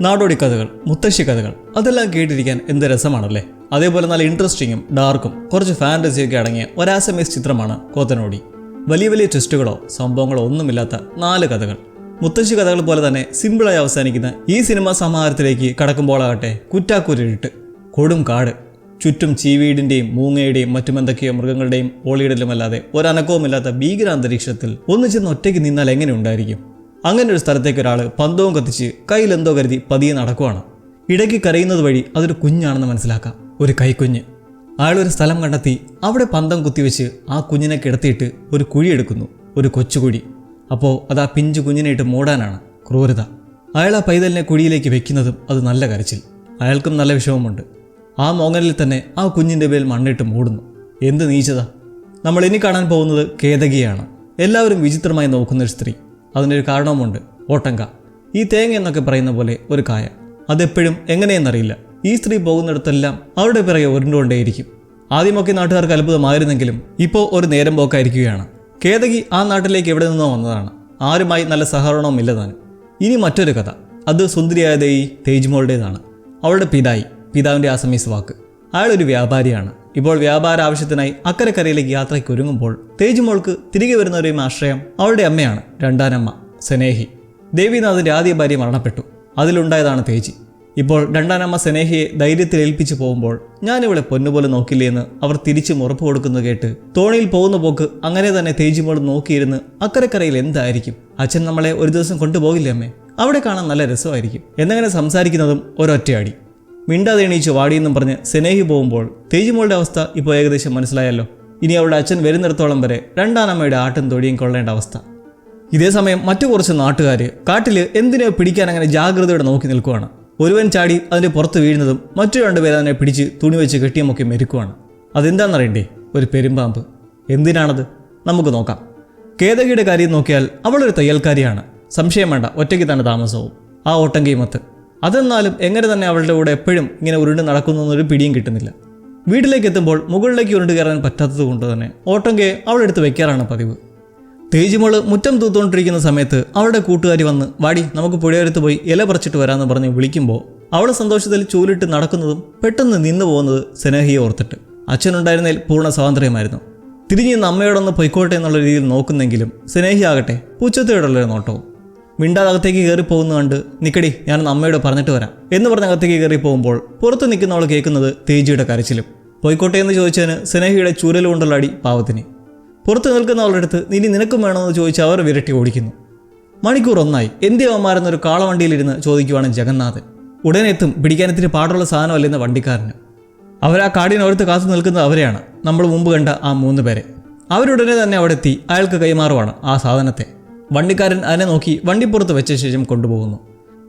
നാടോടി കഥകൾ മുത്തശ്ശി കഥകൾ അതെല്ലാം കേട്ടിരിക്കാൻ എന്ത് രസമാണല്ലേ? അതേപോലെ നല്ല ഇൻട്രസ്റ്റിങ്ങും ഡാർക്കും കുറച്ച് ഫാന്റസിയൊക്കെ അടങ്ങിയ ഒരാസമീസ് ചിത്രമാണ് കോത്തനോടി വലിയ വലിയ ട്വിസ്റ്റുകളോ സംഭവങ്ങളോ ഒന്നുമില്ലാത്ത നാല് കഥകൾ. മുത്തശ്ശി കഥകൾ പോലെ തന്നെ സിമ്പിളായി അവസാനിക്കുന്ന ഈ സിനിമാ സമാഹാരത്തിലേക്ക് കടക്കുമ്പോളാകട്ടെ കുറ്റാക്കൂരിട്ട്. കൊടും കാട് ചുറ്റും ചീവീടിന്റെയും മൂങ്ങയുടെയും മറ്റും എന്തൊക്കെയോ മൃഗങ്ങളുടെയും ഓളിയിടലുമല്ലാതെ ഒരനക്കവുമില്ലാത്ത ഭീകരാന്തരീക്ഷത്തിൽ ഒന്നു ചെന്ന് ഒറ്റയ്ക്ക് നിന്നാൽ എങ്ങനെ ഉണ്ടായിരിക്കും? അങ്ങനെ ഒരു സ്ഥലത്തേക്ക് ഒരാൾ പന്തവും കത്തിച്ച് കയ്യിലെന്തോ കരുതി പതിയെ നടക്കുവാണ്. ഇടയ്ക്ക് കരയുന്നത് വഴി അതൊരു കുഞ്ഞാണെന്ന് മനസ്സിലാക്കാം. ഒരു കൈക്കുഞ്ഞ്. അയാൾ ഒരു സ്ഥലം കണ്ടെത്തി അവിടെ പന്തം കുത്തിവെച്ച് ആ കുഞ്ഞിനെ കിടത്തിയിട്ട് ഒരു കുഴി എടുക്കുന്നു. ഒരു കൊച്ചുകുഴി. അപ്പോൾ അത് ആ പിഞ്ചു കുഞ്ഞിനെ ഇട്ട് മൂടാനാണ്. ക്രൂരത. അയാൾ ആ പൈതലിനെ കുഴിയിലേക്ക് വെക്കുന്നതും അത് നല്ല കരച്ചിൽ. അയാൾക്കും നല്ല വിഷമമുണ്ട്. ആ മോങ്ങലിൽ തന്നെ ആ കുഞ്ഞിന്റെ മേൽ മണ്ണിട്ട് മൂടുന്നു. എന്ത് നീച്ചത നമ്മൾ ഇനി കാണാൻ പോകുന്നത് കേതകിയാണ്. എല്ലാവരും വിചിത്രമായി നോക്കുന്ന ഒരു സ്ത്രീ. അതിനൊരു കാരണവുമുണ്ട്. ഓട്ടങ്ക. ഈ തേങ്ങ എന്നൊക്കെ പറയുന്ന പോലെ ഒരു കായ അതെപ്പോഴും എങ്ങനെയെന്നറിയില്ല. ഈ സ്ത്രീ പോകുന്നിടത്തെല്ലാം അവരുടെ പിറകെ ഉരുണ്ടുകൊണ്ടേയിരിക്കും. ആദ്യമൊക്കെ നാട്ടുകാർക്ക് അത്ഭുതമായിരുന്നെങ്കിലും ഇപ്പോൾ ഒരു നേരം പോക്കായിരിക്കുകയാണ്. കേതകി ആ നാട്ടിലേക്ക് എവിടെ നിന്നോ വന്നതാണ്. ആരുമായി നല്ല സഹകരണവും ഇല്ല താനും. ഇനി മറ്റൊരു കഥ. അത് സുന്ദരിയായ ദേയി തേജ്മോളുടേതാണ്. അവളുടെ പിതായി പിതാവിന്റെ ആസമീസ് വാക്ക്. അയാളൊരു വ്യാപാരിയാണ്. ഇപ്പോൾ വ്യാപാര ആവശ്യത്തിനായി അക്കരക്കരയിലേക്ക് യാത്രയ്ക്ക് ഒരുങ്ങുമ്പോൾ തേജുമോൾക്ക് തിരികെ വരുന്നവരെയും ആശ്രയം അവളുടെ അമ്മയാണ് രണ്ടാനമ്മ സെനേഹി. ദേവിനാഥിന്റെ ആദ്യ ഭാര്യ മരണപ്പെട്ടു. അതിലുണ്ടായതാണ് തേജി. ഇപ്പോൾ രണ്ടാനമ്മ സ്നേഹിയെ ധൈര്യത്തിൽ ഏൽപ്പിച്ചു പോകുമ്പോൾ ഞാനിവിടെ പൊന്നുപോലെ നോക്കില്ലേ എന്ന് അവർ തിരിച്ചും ഉറപ്പ് കൊടുക്കുന്നു കേട്ട് തോണിയിൽ പോകുന്ന പോക്ക് അങ്ങനെ തന്നെ തേജിമോൾ നോക്കിയിരുന്ന് അക്കരക്കരയിൽ എന്തായിരിക്കും? അച്ഛൻ നമ്മളെ ഒരു ദിവസം കൊണ്ടുപോകില്ലേ അമ്മേ? അവിടെ കാണാൻ നല്ല രസമായിരിക്കും. എന്നങ്ങനെ സംസാരിക്കുന്നതും ഒരൊറ്റയടി. മിണ്ടാതെ എണീച്ച് വാടിയെന്നും പറഞ്ഞ് സെനേഹി പോകുമ്പോൾ തേജുമോളുടെ അവസ്ഥ ഇപ്പോൾ ഏകദേശം മനസ്സിലായല്ലോ. ഇനി അവളുടെ അച്ഛൻ വരുന്നിടത്തോളം വരെ രണ്ടാനമ്മയുടെ ആട്ടും തൊടിയും കൊള്ളേണ്ട അവസ്ഥ. ഇതേ സമയം മറ്റു കുറച്ച് നാട്ടുകാർ കാട്ടിൽ എന്തിനോ പിടിക്കാൻ അങ്ങനെ ജാഗ്രതയോടെ നോക്കി നിൽക്കുവാണ്. ഒരുവൻ ചാടി അതിന്റെ പുറത്ത് വീഴുന്നതും മറ്റു രണ്ടുപേർ അതിനെ പിടിച്ച് തുണി വെച്ച് കെട്ടിയുമൊക്കെ മെരുക്കുവാണ്. അതെന്താണെന്നറിയണ്ടേ ഒരു പെരുമ്പാമ്പ്. എന്തിനാണത്? നമുക്ക് നോക്കാം. കേതകിയുടെ കാര്യം നോക്കിയാൽ അവളൊരു തയ്യൽക്കാരിയാണ്. സംശയം വേണ്ട ഒറ്റയ്ക്ക് തന്നെ താമസവും. ആ ഓട്ടം മത്ത് അതെന്നാലും എങ്ങനെ തന്നെ അവളുടെ കൂടെ എപ്പോഴും ഇങ്ങനെ ഉരുണ്ട് നടക്കുന്നു എന്നൊരു പിടിയും കിട്ടുന്നില്ല. വീട്ടിലേക്ക് എത്തുമ്പോൾ മുകളിലേക്ക് ഉരുണ്ട് കയറാൻ പറ്റാത്തത് കൊണ്ട് തന്നെ ഓട്ടങ്കയെ അവളെടുത്ത് വെക്കാറാണ് പതിവ്. തേജിമോൾ മുറ്റം തൂത്തുകൊണ്ടിരിക്കുന്ന സമയത്ത് അവളുടെ കൂട്ടുകാരി വന്ന് വാടി നമുക്ക് പുഴയോരത്ത് പോയി ഇല പറിച്ചിട്ട് വരാമെന്ന് പറഞ്ഞ് വിളിക്കുമ്പോൾ അവൾ സന്തോഷത്തിൽ ചൂലിട്ട് നടക്കുന്നതും പെട്ടെന്ന് നിന്നു പോകുന്നത് സ്നേഹിയെ ഓർത്തിട്ട്. അച്ഛനുണ്ടായിരുന്നതിൽ പൂർണ സ്വാതന്ത്ര്യമായിരുന്നു. തിരിഞ്ഞ് അമ്മയോടൊന്ന് പൊയ്ക്കോട്ടെ എന്നുള്ള രീതിയിൽ നോക്കുന്നെങ്കിലും സ്നേഹിയാകട്ടെ പുച്ഛത്തോടുള്ളൊരു നോട്ടവും. മിണ്ടാതെ അകത്തേക്ക് കയറി പോകുന്ന കണ്ട് നിക്കടി ഞാനൊന്ന് അമ്മയോട് പറഞ്ഞിട്ട് വരാം. എന്ന് പറഞ്ഞ് അകത്തേക്ക് കയറി പോകുമ്പോൾ പുറത്ത് നിൽക്കുന്നവൾ കേൾക്കുന്നത് തേജിയുടെ കരച്ചിലും. പോയിക്കോട്ടെ എന്ന് ചോദിച്ചതിന് സ്നേഹിയുടെ ചൂരൽ കൊണ്ടുള്ള അടി പാവത്തിന്. പുറത്ത് നിൽക്കുന്നവളുടെ അടുത്ത് ഇനി നിനക്കും വേണമെന്ന് ചോദിച്ച് അവർ വിരട്ടി ഓടിക്കുന്നു. മണിക്കൂർ ഒന്നായി. എന്തിയവന്മാരെന്നൊരു കാളവണ്ടിയിലിരുന്ന് ചോദിക്കുവാണ് ജഗന്നാഥൻ. ഉടനെ എത്തും. പിടിക്കാൻ ഇത്തിരി പാടുള്ള സാധനമല്ലെന്ന് വണ്ടിക്കാരന്. അവരാ കാടിനോരത്ത് കാത്തു നിൽക്കുന്നത് അവരെയാണ്. നമ്മൾ മുമ്പ് കണ്ട ആ മൂന്ന് പേരെ. അവരുടനെ തന്നെ അവിടെ എത്തി. അയാൾക്ക് കൈമാറുവാണ് ആ സാധനത്തെ. വണ്ടിക്കാരൻ അതിനെ നോക്കി വണ്ടിപ്പുറത്ത് വെച്ച ശേഷം കൊണ്ടുപോകുന്നു.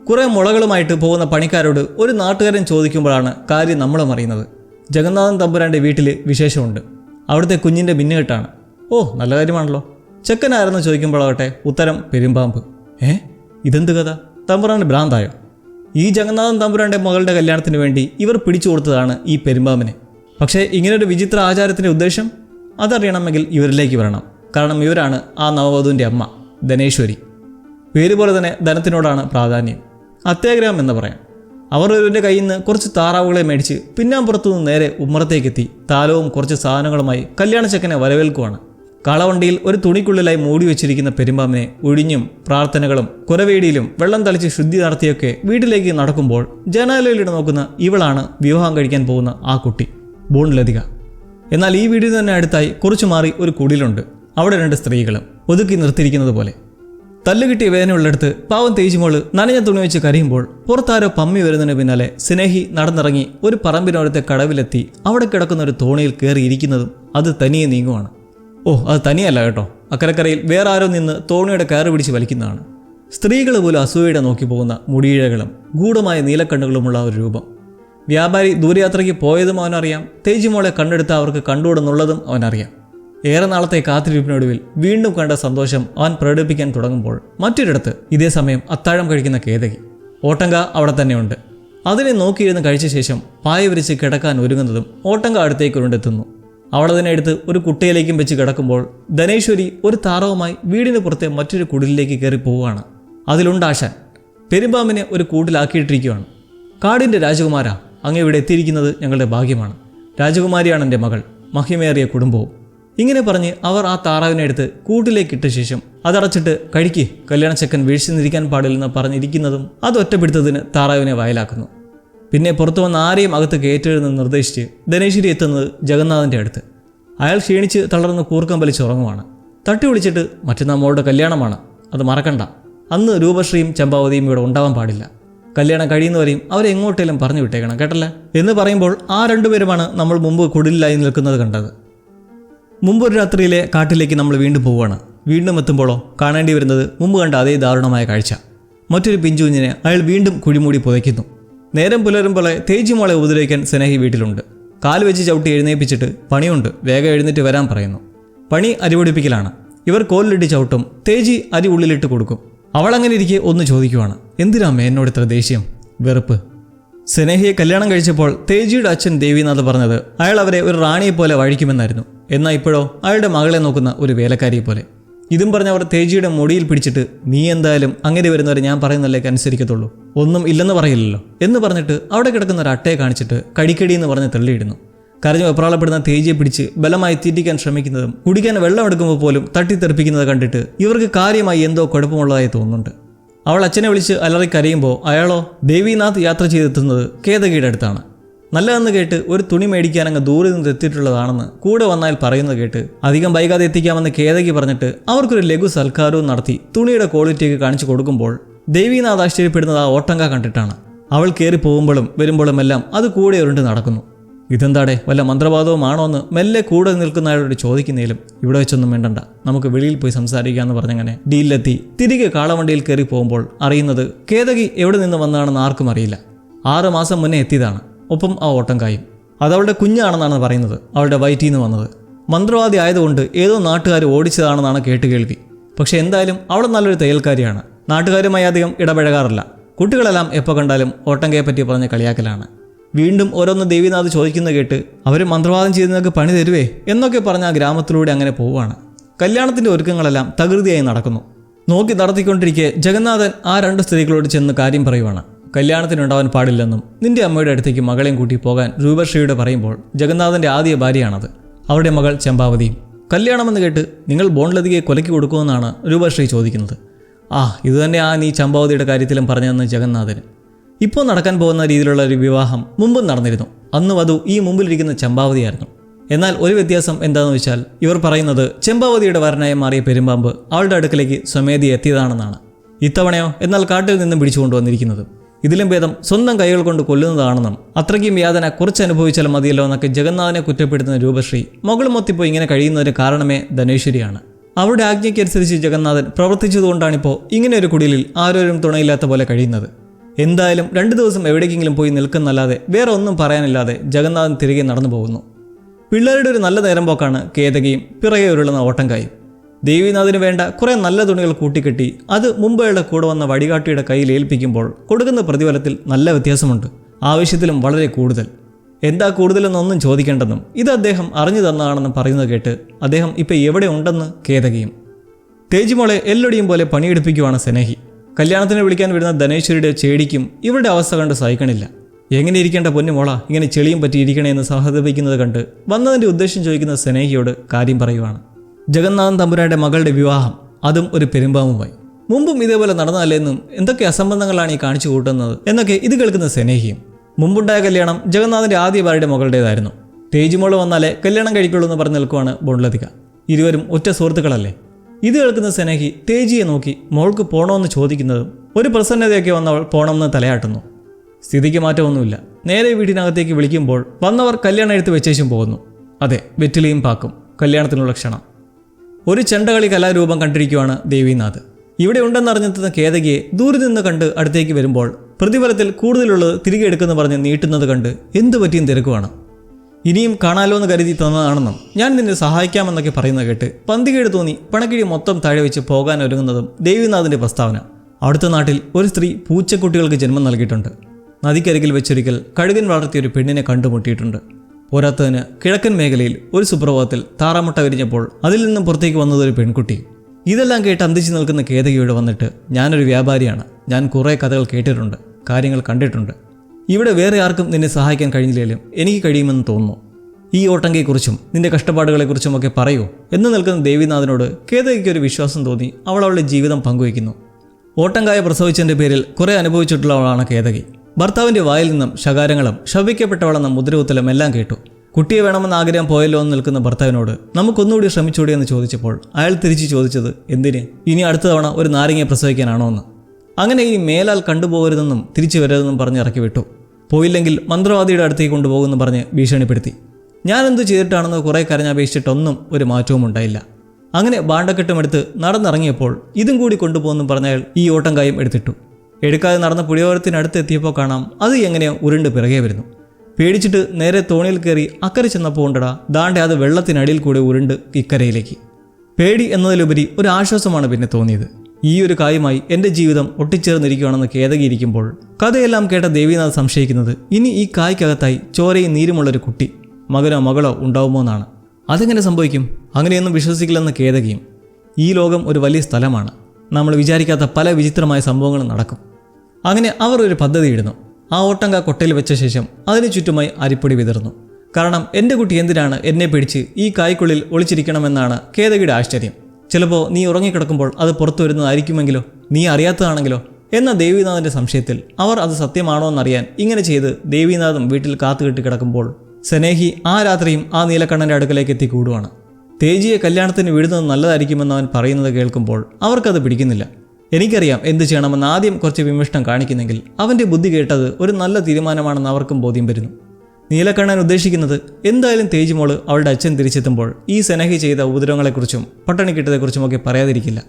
കുറേ മുളകളുമായിട്ട് പോകുന്ന പണിക്കാരോട് ഒരു നാട്ടുകാരൻ ചോദിക്കുമ്പോഴാണ് കാര്യം നമ്മളും അറിയുന്നത്. ജഗന്നാഥൻ തമ്പുരാന്റെ വീട്ടിൽ വിശേഷമുണ്ട്. അവിടുത്തെ കുഞ്ഞിന്റെ മിന്നുകെട്ടാണ്. ഓ നല്ല കാര്യമാണല്ലോ. ചെക്കനായിരുന്നു ചോദിക്കുമ്പോഴാകട്ടെ ഉത്തരം പെരുമ്പാമ്പ്. ഏ ഇതെന്ത് കഥ? തമ്പുരാന്റെ ഭ്രാന്തായോ? ഈ ജഗന്നാഥൻ തമ്പുരാന്റെ മകളുടെ കല്യാണത്തിന് വേണ്ടി ഇവർ പിടിച്ചു കൊടുത്തതാണ് ഈ പെരുമ്പാമ്പിനെ. പക്ഷേ ഇങ്ങനൊരു വിചിത്ര ആചാരത്തിന്റെ ഉദ്ദേശം? അതറിയണമെങ്കിൽ ഇവരിലേക്ക് വരണം. കാരണം ഇവരാണ് ആ നവവധുവിന്റെ അമ്മ. ധനേശ്വരി. പേര് പോലെ തന്നെ ധനത്തിനോടാണ് പ്രാധാന്യം. അത്യാഗ്രഹം എന്ന് പറയാം. അവർ ഒരുവിന്റെ കയ്യിൽ നിന്ന് കുറച്ച് താറാവുകളെ മേടിച്ച് പിന്നാമ്പുറത്തുനിന്ന് നേരെ ഉമ്മറത്തേക്കെത്തി. താലവും കുറച്ച് സാധനങ്ങളുമായി കല്യാണച്ചക്കനെ വരവേൽക്കുവാണ്. കാളവണ്ടിയിൽ ഒരു തുണിക്കുള്ളിലായി മൂടി വെച്ചിരിക്കുന്ന പെരുമ്പാമ്പിനെ ഒഴിഞ്ഞും പ്രാർത്ഥനകളും കുരവേടിയിലും വെള്ളം തളിച്ച് ശുദ്ധി നടത്തിയൊക്കെ വീട്ടിലേക്ക് നടക്കുമ്പോൾ ജനാലയിലിട്ട് നോക്കുന്ന ഇവളാണ് വിവാഹം കഴിക്കാൻ പോകുന്ന ആ കുട്ടി. ബോണിലധിക എന്നാൽ ഈ വീടിന് തന്നെ അടുത്തായി കുറച്ചു മാറി ഒരു കുടിലുണ്ട്. അവിടെ രണ്ട് സ്ത്രീകളും ഒതുക്കി നിർത്തിയിരിക്കുന്നത് പോലെ. തല്ലുകിട്ടിയ വേദനയുള്ളിടത്ത് പാവം തേജുമോൾ നനഞ്ഞ തുണി വെച്ച് കരയുമ്പോൾ പുറത്താരോ പമ്മി വരുന്നതിന് പിന്നാലെ സ്നേഹി നടന്നിറങ്ങി ഒരു പറമ്പിനോരത്തെ കടവിലെത്തി അവിടെ കിടക്കുന്ന ഒരു തോണിയിൽ കയറി ഇരിക്കുന്നതും അത് തനിയെ നീങ്ങുവാണ്. ഓ അത് തനിയല്ല കേട്ടോ. അക്കരക്കരയിൽ വേറെ ആരോ നിന്ന് തോണിയുടെ കയറ് പിടിച്ച് വലിക്കുന്നതാണ്. സ്ത്രീകൾ പോലും അസൂയയുടെ നോക്കി പോകുന്ന മുടിയിഴകളും ഗൂഢമായ നീലക്കണ്ണുകളുമുള്ള ഒരു രൂപം. വ്യാപാരി ദൂരയാത്രയ്ക്ക് പോയതും അവനറിയാം. തേജിമോളെ കണ്ടെടുത്ത് അവർക്ക് കണ്ടുകൂടെന്നുള്ളതും അവനറിയാം. ഏറെ നാളത്തെ കാത്തിരിപ്പിനൊടുവിൽ വീണ്ടും കണ്ട സന്തോഷം അവൻ പ്രകടിപ്പിക്കാൻ തുടങ്ങുമ്പോൾ മറ്റൊരിടത്ത് ഇതേ സമയം അത്താഴം കഴിക്കുന്ന കേതകി. ഓട്ടങ്ക അവിടെ തന്നെയുണ്ട്. അതിനെ നോക്കിയിരുന്ന് കഴിച്ച ശേഷം പായ വിരിച്ച് കിടക്കാൻ ഒരുങ്ങുന്നതും ഓട്ടങ്ക അടുത്തേക്ക് ഉരുണ്ടെത്തുന്നു. അവൾ എടുത്ത് ഒരു കുട്ടയിലേക്കും വെച്ച് കിടക്കുമ്പോൾ ധനേശ്വരി ഒരു താറവുമായി വീടിന് പുറത്തെ മറ്റൊരു കുടിലിലേക്ക് കയറി പോവുകയാണ്. അതിലുണ്ടാശാൻ പെരുമ്പാമ്പിനെ ഒരു കൂട്ടിലാക്കിയിട്ടിരിക്കുകയാണ്. കാടിന്റെ രാജകുമാര അങ്ങ് ഇവിടെ എത്തിയിരിക്കുന്നത് ഞങ്ങളുടെ ഭാഗ്യമാണ്. രാജകുമാരിയാണ് എന്റെ മകൾ. മഹിമേറിയ കുടുംബവും. ഇങ്ങനെ പറഞ്ഞ് അവർ ആ താറാവിനെ എടുത്ത് കൂട്ടിലേക്ക് ഇട്ട ശേഷം അതടച്ചിട്ട് കഴിക്ക് കല്യാണച്ചക്കൻ വീഴ്ച നിരിക്കാൻ പാടില്ലെന്ന് പറഞ്ഞിരിക്കുന്നതും അത് ഒറ്റപ്പെടുത്തതിന് താറാവിനെ വയലാക്കുന്നു. പിന്നെ പുറത്തു വന്ന ആരെയും അകത്ത് കയറ്റരുതെന്ന് നിർദ്ദേശിച്ച് ധനേശ്വരി എത്തുന്നത് ജഗന്നാഥന്റെ അടുത്ത്. അയാൾ ക്ഷീണിച്ച് തളർന്ന് കൂർക്കം വലിച്ച് ഉറങ്ങുവാണ്. തട്ടി വിളിച്ചിട്ട് മറ്റന്നാൾ മോളുടെ കല്യാണമാണ്. അത് മറക്കണ്ട. അന്ന് രൂപശ്രീയും ചമ്പാവതിയും ഇവിടെ ഉണ്ടാവാൻ പാടില്ല. കല്യാണം കഴിയുന്നവരെയും അവരെ എങ്ങോട്ടേലും പറഞ്ഞു വിട്ടേക്കണം കേട്ടല്ലേ? എന്ന് പറയുമ്പോൾ ആ രണ്ടുപേരുമാണ് നമ്മൾ മുമ്പ് കുടിലായി നിൽക്കുന്നത് കണ്ടത്. മുമ്പ് ഒരു രാത്രിയിലെ കാട്ടിലേക്ക് നമ്മൾ വീണ്ടും പോവുകയാണ്. വീണ്ടും എത്തുമ്പോഴോ കാണേണ്ടി വരുന്നത് മുമ്പ് കണ്ട അതേ ദാരുണമായ കാഴ്ച. മറ്റൊരു പിഞ്ചുഞ്ഞിനെ അയാൾ വീണ്ടും കുഴിമൂടി പുതയ്ക്കുന്നു. നേരം പുലരുമ്പോളെ തേജിമോളെ ഉപദ്രവിക്കാൻ സ്നേഹി വീട്ടിലുണ്ട്. കാൽ വെച്ച് ചവിട്ടി എഴുന്നേൽപ്പിച്ചിട്ട് പണിയുണ്ട്. വേഗം എഴുന്നേറ്റ് വരാൻ പറയുന്നു. പണി അരിപൊടിപ്പിക്കലാണ്. ഇവർ കോലിലിട്ട് ചവിട്ടും. തേജി അരി ഉള്ളിലിട്ട് കൊടുക്കും. അവൾ അങ്ങനെ ഇരിക്കെ ഒന്ന് ചോദിക്കുവാണ്. എന്തിനാമ്മ എന്നോട് ഇത്ര ദേഷ്യം? വെറുപ്പ്. സ്നേഹിയെ കല്യാണം കഴിച്ചപ്പോൾ തേജിയുടെ അച്ഛൻ ദേവിനാഥ് പറഞ്ഞത്. അയാൾ അവരെ ഒരു റാണിയെ പോലെ വഴിക്കുമെന്നായിരുന്നു. എന്നാൽ ഇപ്പോഴോ അയാളുടെ മകളെ നോക്കുന്ന ഒരു വേലക്കാരിയെ പോലെ. ഇതും പറഞ്ഞ് അവർ തേജിയുടെ മുടിയിൽ പിടിച്ചിട്ട് നീ എന്തായാലും അങ്ങനെ വരുന്നവരെ ഞാൻ പറയുന്നതിലേക്ക് അനുസരിക്കത്തുള്ളൂ. ഒന്നും ഇല്ലെന്ന് പറയില്ലല്ലോ. എന്ന് പറഞ്ഞിട്ട് അവിടെ കിടക്കുന്ന ഒരു അട്ടയെ കാണിച്ചിട്ട് കടിക്കടി എന്ന് പറഞ്ഞ് തള്ളിയിടുന്നു. കരഞ്ഞു വെപ്രാളപ്പെടുന്ന തേജിയെ പിടിച്ച് ബലമായി തീറ്റിക്കാൻ ശ്രമിക്കുന്നതും കുടിക്കാൻ വെള്ളം എടുക്കുമ്പോൾ പോലും തട്ടിത്തെറിപ്പിക്കുന്നത് കണ്ടിട്ട് ഇവർക്ക് കാര്യമായി എന്തോ കുഴപ്പമുള്ളതായി തോന്നുന്നുണ്ട്. അവൾ അച്ഛനെ വിളിച്ച് അലറി കരയുമ്പോൾ അയാളോ ദേവിനാഥ് യാത്ര ചെയ്തെത്തുന്നത് കേതകിയുടെ അടുത്താണ്. നല്ലതെന്ന് കേട്ട് ഒരു തുണി മേടിക്കാൻ അങ്ങ് ദൂരെ നിന്ന് എത്തിയിട്ടുള്ളതാണെന്ന് കൂടെ വന്നാൽ പറയുന്നത് കേട്ട് അധികം വൈകാതെ എത്തിക്കാമെന്ന് കേതകി പറഞ്ഞിട്ട് അവർക്കൊരു ലഘു സൽക്കാരവും നടത്തി തുണിയുടെ ക്വാളിറ്റിയൊക്കെ കാണിച്ചു കൊടുക്കുമ്പോൾ ദേവിനാഥ് ആശ്ചര്യപ്പെടുന്നത് ആ ഓട്ടങ്ക കണ്ടിട്ടാണ്. അവൾ കയറി പോകുമ്പോഴും വരുമ്പോഴും എല്ലാം അത് കൂടെ ഉരുണ്ട് നടക്കുന്നു. ഇതെന്താടെ വല്ല മന്ത്രവാദവുമാണോ എന്ന് മെല്ലെ കൂടെ നിൽക്കുന്ന അയാളോട് ചോദിക്കുന്നതിലും ഇവിടെ വെച്ചൊന്നും വേണ്ടണ്ട. നമുക്ക് വെളിയിൽ പോയി സംസാരിക്കാമെന്ന് പറഞ്ഞങ്ങനെ ഡീലിലെത്തി തിരികെ കാളവണ്ടിയിൽ കയറി പോകുമ്പോൾ അറിയുന്നത് കേതകി എവിടെ നിന്ന് വന്നതാണെന്ന് ആർക്കും അറിയില്ല. ആറ് മാസം മുന്നേ എത്തിയതാണ്. ഒപ്പം ആ ഓട്ടം കായും. അതവളുടെ കുഞ്ഞാണെന്നാണ് പറയുന്നത്. അവളുടെ വയറ്റിൽ നിന്ന് വന്നത്. മന്ത്രവാദി ആയതുകൊണ്ട് ഏതോ നാട്ടുകാർ ഓടിച്ചതാണെന്നാണ് കേട്ട് കേൾവി. പക്ഷെ എന്തായാലും അവൾ നല്ലൊരു തയ്യൽക്കാരിയാണ്. നാട്ടുകാരുമായി അധികം ഇടപഴകാറില്ല. കുട്ടികളെല്ലാം എപ്പോൾ കണ്ടാലും ഓട്ടങ്കയെ പറ്റി പറഞ്ഞ കളിയാക്കലാണ്. വീണ്ടും ഓരോന്ന് ദേവിനാഥ് ചോദിക്കുന്ന കേട്ട് അവർ മന്ത്രവാദം ചെയ്യുന്നതൊക്കെ പണി തരുവേ എന്നൊക്കെ പറഞ്ഞ് ആ ഗ്രാമത്തിലൂടെ അങ്ങനെ പോവുകയാണ്. കല്യാണത്തിന്റെ ഒരുക്കങ്ങളെല്ലാം തകൃതിയായി നടക്കുന്നു. നോക്കി നടത്തിക്കൊണ്ടിരിക്കെ ജഗന്നാഥൻ ആ രണ്ട് സ്ത്രീകളോട് ചെന്ന് കാര്യം പറയുവാണ്. കല്യാണത്തിനുണ്ടാവാൻ പാടില്ലെന്നും നിന്റെ അമ്മയുടെ അടുത്തേക്ക് മകളെയും കൂട്ടി പോകാൻ രൂപശ്രീയോട് പറയുമ്പോൾ ജഗന്നാഥന്റെ ആദ്യ ഭാര്യയാണത്. അവരുടെ മകൾ ചമ്പാവതിയും കല്യാണമെന്ന് കേട്ട് നിങ്ങൾ ബോൺലതികയെ കൊലയ്ക്ക് കൊടുക്കുമെന്നാണ് രൂപശ്രീ ചോദിക്കുന്നത്. ആ ഇതുതന്നെ ആ നീ ചമ്പാവതിയുടെ കാര്യത്തിലും പറഞ്ഞതെന്ന് ജഗന്നാഥന് ഇപ്പോൾ നടക്കാൻ പോകുന്ന രീതിയിലുള്ള ഒരു വിവാഹം മുമ്പും നടന്നിരുന്നു. അന്ന് വധു ഈ മുമ്പിലിരിക്കുന്ന ചമ്പാവതിയായിരുന്നു. എന്നാൽ ഒരു വ്യത്യാസം എന്താണെന്ന് വെച്ചാൽ ഇവർ പറയുന്നത് ചെമ്പാവതിയുടെ വരനായി മാറിയ പെരുമ്പാമ്പ് അവളുടെ അടുക്കലേക്ക് സ്വമേധി എത്തിയതാണെന്നാണ്. ഇത്തവണയോ? എന്നാൽ കാട്ടിൽ നിന്നും പിടിച്ചു കൊണ്ടുവന്നിരിക്കുന്നത് ഇതിലും ഭേദം സ്വന്തം കൈകൾ കൊണ്ട് കൊല്ലുന്നതാണെന്നും അത്രയ്ക്കും യാതന കുറച്ച് അനുഭവിച്ചാലും മതിയല്ലോ എന്നൊക്കെ ജഗന്നാഥനെ കുറ്റപ്പെടുത്തുന്ന രൂപശ്രീ മകൾ മൊത്തിപ്പോയി ഇങ്ങനെ കഴിയുന്നതിന് കാരണമേ ധനേശ്വരിയാണ്. അവരുടെ ആജ്ഞയ്ക്കനുസരിച്ച് ജഗന്നാഥൻ പ്രവർത്തിച്ചതുകൊണ്ടാണിപ്പോൾ ഇങ്ങനെ ഒരു കുടിലിൽ ആരോരും തുണയില്ലാത്ത പോലെ കഴിയുന്നത്. എന്തായാലും രണ്ട് ദിവസം എവിടേക്കെങ്കിലും പോയി നിൽക്കുന്നല്ലാതെ വേറെ ഒന്നും പറയാനില്ലാതെ ജഗന്നാഥൻ തിരികെ നടന്നു പോകുന്നു പിള്ളേരുടെ ഒരു നല്ല നേരം പോക്കാണ് കേതകയും പിറകെ ഉരുളുന്ന ഓട്ടംകായും ദേവിനാഥിന് വേണ്ട കുറേ നല്ല തുണികൾ കൂട്ടിക്കെട്ടി അത് മുമ്പയുടെ കൂടെ വന്ന വടികാട്ടിയുടെ കയ്യിൽ ഏൽപ്പിക്കുമ്പോൾ കൊടുക്കുന്ന പ്രതിഫലത്തിൽ നല്ല വ്യത്യാസമുണ്ട്. ആവശ്യത്തിലും വളരെ കൂടുതൽ. എന്താ കൂടുതലെന്നൊന്നും ചോദിക്കേണ്ടെന്നും ഇത് അദ്ദേഹം അറിഞ്ഞു തന്നതാണെന്നും പറയുന്നത് കേട്ട് അദ്ദേഹം ഇപ്പം എവിടെ ഉണ്ടെന്ന് കേതകയും തേജിമോളെ എല്ലൊടിയും പോലെ പണിയെടുപ്പിക്കുവാണ് സ്നേഹി. കല്യാണത്തിന് വിളിക്കാൻ വരുന്ന ധനേശ്വരിയുടെ ചേടിക്കും ഇവരുടെ അവസ്ഥ കണ്ട് സഹിക്കണില്ല. എങ്ങനെ ഇരിക്കേണ്ട പൊന്നുമോള ഇങ്ങനെ ചെളിയും പറ്റി ഇരിക്കണേ എന്ന് സഹതപിക്കുന്നത് കണ്ട് വന്നതിന്റെ ഉദ്ദേശം ചോദിക്കുന്ന സ്നേഹിയോട് കാര്യം പറയുവാണ്. ജഗന്നാഥൻ തമ്പുരാന്റെ മകളുടെ വിവാഹം അതും ഒരു പെരുമ്പാവുമായി മുമ്പും ഇതേപോലെ നടന്നതല്ലെന്നും എന്തൊക്കെ അസംബന്ധങ്ങളാണ് ഈ കാണിച്ചു കൂട്ടുന്നത് എന്നൊക്കെ ഇത് കേൾക്കുന്ന സ്നേഹിയും. മുമ്പുണ്ടായ കല്യാണം ജഗന്നാഥന്റെ ആദ്യ ഭാര്യയുടെ മകളുടേതായിരുന്നു. തേജിമോൾ വന്നാലേ കല്യാണം കഴിക്കുള്ളൂ എന്ന് പറഞ്ഞു നിൽക്കുവാണ് ബോൺലതിക ഇരുവരും ഒറ്റ സുഹൃത്തുക്കളല്ലേ? ഇത് കേൾക്കുന്ന സ്നേഹി തേജിയെ നോക്കി മോൾക്ക് പോണോന്ന് ചോദിക്കുന്നതും ഒരു പ്രസന്നതയൊക്കെ വന്നവൾ പോണമെന്ന് തലയാട്ടുന്നു. സ്ഥിതിക്ക് മാറ്റമൊന്നുമില്ല. നേരെ വീടിനകത്തേക്ക് വിളിക്കുമ്പോൾ വന്നവർ കല്യാണം എടുത്ത് വെച്ചേച്ചും പോകുന്നു. അതെ വെറ്റിലയും പാക്കും. കല്യാണത്തിനുള്ള ക്ഷണം. ഒരു ചെണ്ടകളി കലാരൂപം കണ്ടിരിക്കുവാണ് ദേവിനാഥ്. ഇവിടെ ഉണ്ടെന്നറിഞ്ഞെത്തുന്ന കേതകിയെ ദൂരെ നിന്ന് കണ്ട് അടുത്തേക്ക് വരുമ്പോൾ പ്രതിഫലത്തിൽ കൂടുതലുള്ളത് തിരികെ എടുക്കുമെന്ന് പറഞ്ഞ് നീട്ടുന്നത് കണ്ട് എന്തു പറ്റിയും തിരക്കുവാണ്. ഇനിയും കാണാലോ എന്ന് കരുതി തന്നതാണെന്നും ഞാൻ നിന്നെ സഹായിക്കാമെന്നൊക്കെ പറയുന്ന കേട്ട് പന്തികേട് തോന്നി പണക്കിഴി മൊത്തം താഴെ വെച്ച് പോകാൻ ഒരുങ്ങുന്നതും ദേവിനാഥിന്റെ പ്രസ്താവന. അടുത്ത നാട്ടിൽ ഒരു സ്ത്രീ പൂച്ചക്കുട്ടികൾക്ക് ജന്മം നൽകിയിട്ടുണ്ട്. നദിക്കരികിൽ വെച്ചൊരിക്കൽ കഴുകൻ വളർത്തിയ ഒരു പെണ്ണിനെ കണ്ടുമുട്ടിയിട്ടുണ്ട്. പോരാത്തതിന് കിഴക്കൻ മേഖലയിൽ ഒരു സുപ്രഭാതത്തിൽ താറാമുട്ട വിരിഞ്ഞപ്പോൾ അതിൽ നിന്നും പുറത്തേക്ക് വന്നത് ഒരു പെൺകുട്ടി. ഇതെല്ലാം കേട്ട് അന്തിച്ചു നിൽക്കുന്ന കേതകിയോട് വന്നിട്ട് ഞാനൊരു വ്യാപാരിയാണ്. ഞാൻ കുറേ കഥകൾ കേട്ടിട്ടുണ്ട് കാര്യങ്ങൾ കണ്ടിട്ടുണ്ട്. ഇവിടെ വേറെ ആർക്കും നിന്നെ സഹായിക്കാൻ കഴിഞ്ഞില്ലെങ്കിലും എനിക്ക് കഴിയുമെന്ന് തോന്നുന്നു. ഈ ഓട്ടങ്കയെക്കുറിച്ചും നിന്റെ കഷ്ടപ്പാടുകളെക്കുറിച്ചും ഒക്കെ പറയൂ എന്ന് നിൽക്കുന്ന ദേവിനാഥനോട് കേതകിക്ക് ഒരു വിശ്വാസം തോന്നി അവൾ അവളുടെ ജീവിതം പങ്കുവയ്ക്കുന്നു. ഓട്ടങ്കായ പ്രസവിച്ചതിന്റെ പേരിൽ കുറേ അനുഭവിച്ചിട്ടുള്ളവളാണ് കേതകി. ഭർത്താവിന്റെ വായിൽ നിന്നും ശകാരങ്ങളും ശവിക്കപ്പെട്ടവളെന്ന മുദ്രകുത്തലും എല്ലാം കേട്ടു. കുട്ടിയെ വേണമെന്ന ആഗ്രഹം പോയല്ലോ എന്ന് നിൽക്കുന്ന ഭർത്താവിനോട് നമുക്കൊന്നുകൂടി ശ്രമിച്ചൂടി എന്ന് ചോദിച്ചപ്പോൾ അയാൾ തിരിച്ചു ചോദിച്ചത് എന്തിന്? ഇനി അടുത്ത തവണ ഒരു നാരങ്ങയെ പ്രസവിക്കാനാണോ എന്ന്? അങ്ങനെ ഇനി മേലാൽ കണ്ടുപോകരുതെന്നും തിരിച്ചു വരരുതെന്നും പറഞ്ഞ് ഇറക്കി വിട്ടു. പോയില്ലെങ്കിൽ മന്ത്രവാദിയുടെ അടുത്തേക്ക് കൊണ്ടുപോകുമെന്ന് പറഞ്ഞ് ഭീഷണിപ്പെടുത്തി. ഞാൻ എന്തു ചെയ്തിട്ടാണെന്ന് കുറേ കരഞ്ഞപേക്ഷിച്ചിട്ടൊന്നും ഒരു മാറ്റവും ഉണ്ടായില്ല. അങ്ങനെ ബാണ്ടക്കെട്ടുമെടുത്ത് നടന്നിറങ്ങിയപ്പോൾ ഇതും കൂടി കൊണ്ടുപോകുമെന്നും പറഞ്ഞയാൾ ഈ ഓട്ടം കായും എടുത്തിട്ടു. എടുക്കാതെ നടന്ന പുഴയോരത്തിനടുത്ത് എത്തിയപ്പോൾ കാണാം അത് എങ്ങനെയോ ഉരുണ്ട് പിറകെ വരുന്നു. പേടിച്ചിട്ട് നേരെ തോണിയിൽ കയറി അക്കരെ ചെന്നപ്പോൾ ഉണ്ടടാ ദാണ്ടെ അത് വെള്ളത്തിനടിയിൽ കൂടെ ഉരുണ്ട് ഇക്കരയിലേക്ക്. പേടി എന്നതിലുപരി ഒരു ആശ്വാസമാണ് പിന്നെ തോന്നിയത്. ഈ ഒരു കാര്യമായി എന്റെ ജീവിതം ഒട്ടിച്ചേർന്നിരിക്കുകയാണെന്ന് കേതകിയിരിക്കുമ്പോൾ കഥയെല്ലാം കേട്ട ദേവിനാഥ് സംശയിക്കുന്നത് ഇനി ഈ കായ്ക്കകത്തായി ചോരയും നീരുമുള്ളൊരു കുട്ടി മകനോ മകളോ ഉണ്ടാവുമോ എന്നാണ്. അതെങ്ങനെ സംഭവിക്കും? അങ്ങനെയൊന്നും വിശ്വസിക്കില്ലെന്ന് കേതകിയും ഈ ലോകം ഒരു വലിയ സ്ഥലമാണ്. നമ്മൾ വിചാരിക്കാത്ത പല വിചിത്രമായ സംഭവങ്ങളും നടക്കും. അങ്ങനെ അവർ ഒരു പദ്ധതി ഇടുന്നു. ആ ഓട്ടങ്ക കൊട്ടയിൽ വെച്ച ശേഷം അതിനു ചുറ്റുമായി അരിപ്പൊടി വിതർന്നു കാരണം എന്റെ കുട്ടി എന്തിനാണ് എന്നെ പിടിച്ച് ഈ കായ്ക്കുള്ളിൽ ഒളിച്ചിരിക്കണമെന്നാണ് കേതകിയുടെ ആശ്ചര്യം. ചിലപ്പോൾ നീ ഉറങ്ങിക്കിടക്കുമ്പോൾ അത് പുറത്തു വരുന്നതായിരിക്കുമെങ്കിലോ? നീ അറിയാത്തതാണെങ്കിലോ? എന്ന ദേവിനാഥന്റെ സംശയത്തിൽ അവർ അത് സത്യമാണോ എന്നറിയാൻ ഇങ്ങനെ ചെയ്ത് ദേവിനാഥും വീട്ടിൽ കാത്തുകെട്ടി കിടക്കുമ്പോൾ സനേഹി ആ രാത്രിയും ആ നീലക്കണ്ണന്റെ അടുക്കലേക്ക് എത്തി കൂടുവാണ് തേജിയെ കല്യാണത്തിന് വിടുന്നത് നല്ലതായിരിക്കുമെന്ന് അവൻ പറയുന്നത് കേൾക്കുമ്പോൾ അവർക്കത് പിടിക്കുന്നില്ല. എനിക്കറിയാം എന്ത് ചെയ്യണമെന്ന് ആദ്യം കുറച്ച് വിമിഷ്ടം കാണിക്കുന്നെങ്കിൽ അവന്റെ ബുദ്ധി കേട്ടത് ഒരു നല്ല തീരുമാനമാണെന്ന് അവർക്കും ബോധ്യം വരുന്നു. നീലക്കണ്ണൻ ഉദ്ദേശിക്കുന്നത് എന്തായാലും തേജിമോൾ അവളുടെ അച്ഛൻ തിരിച്ചെത്തുമ്പോൾ ഈ സെനഹി ചെയ്ത ഉപദ്രവങ്ങളെക്കുറിച്ചും പട്ടണി കിട്ടതെക്കുറിച്ചുമൊക്കെ പറയാതിരിക്കില്ല.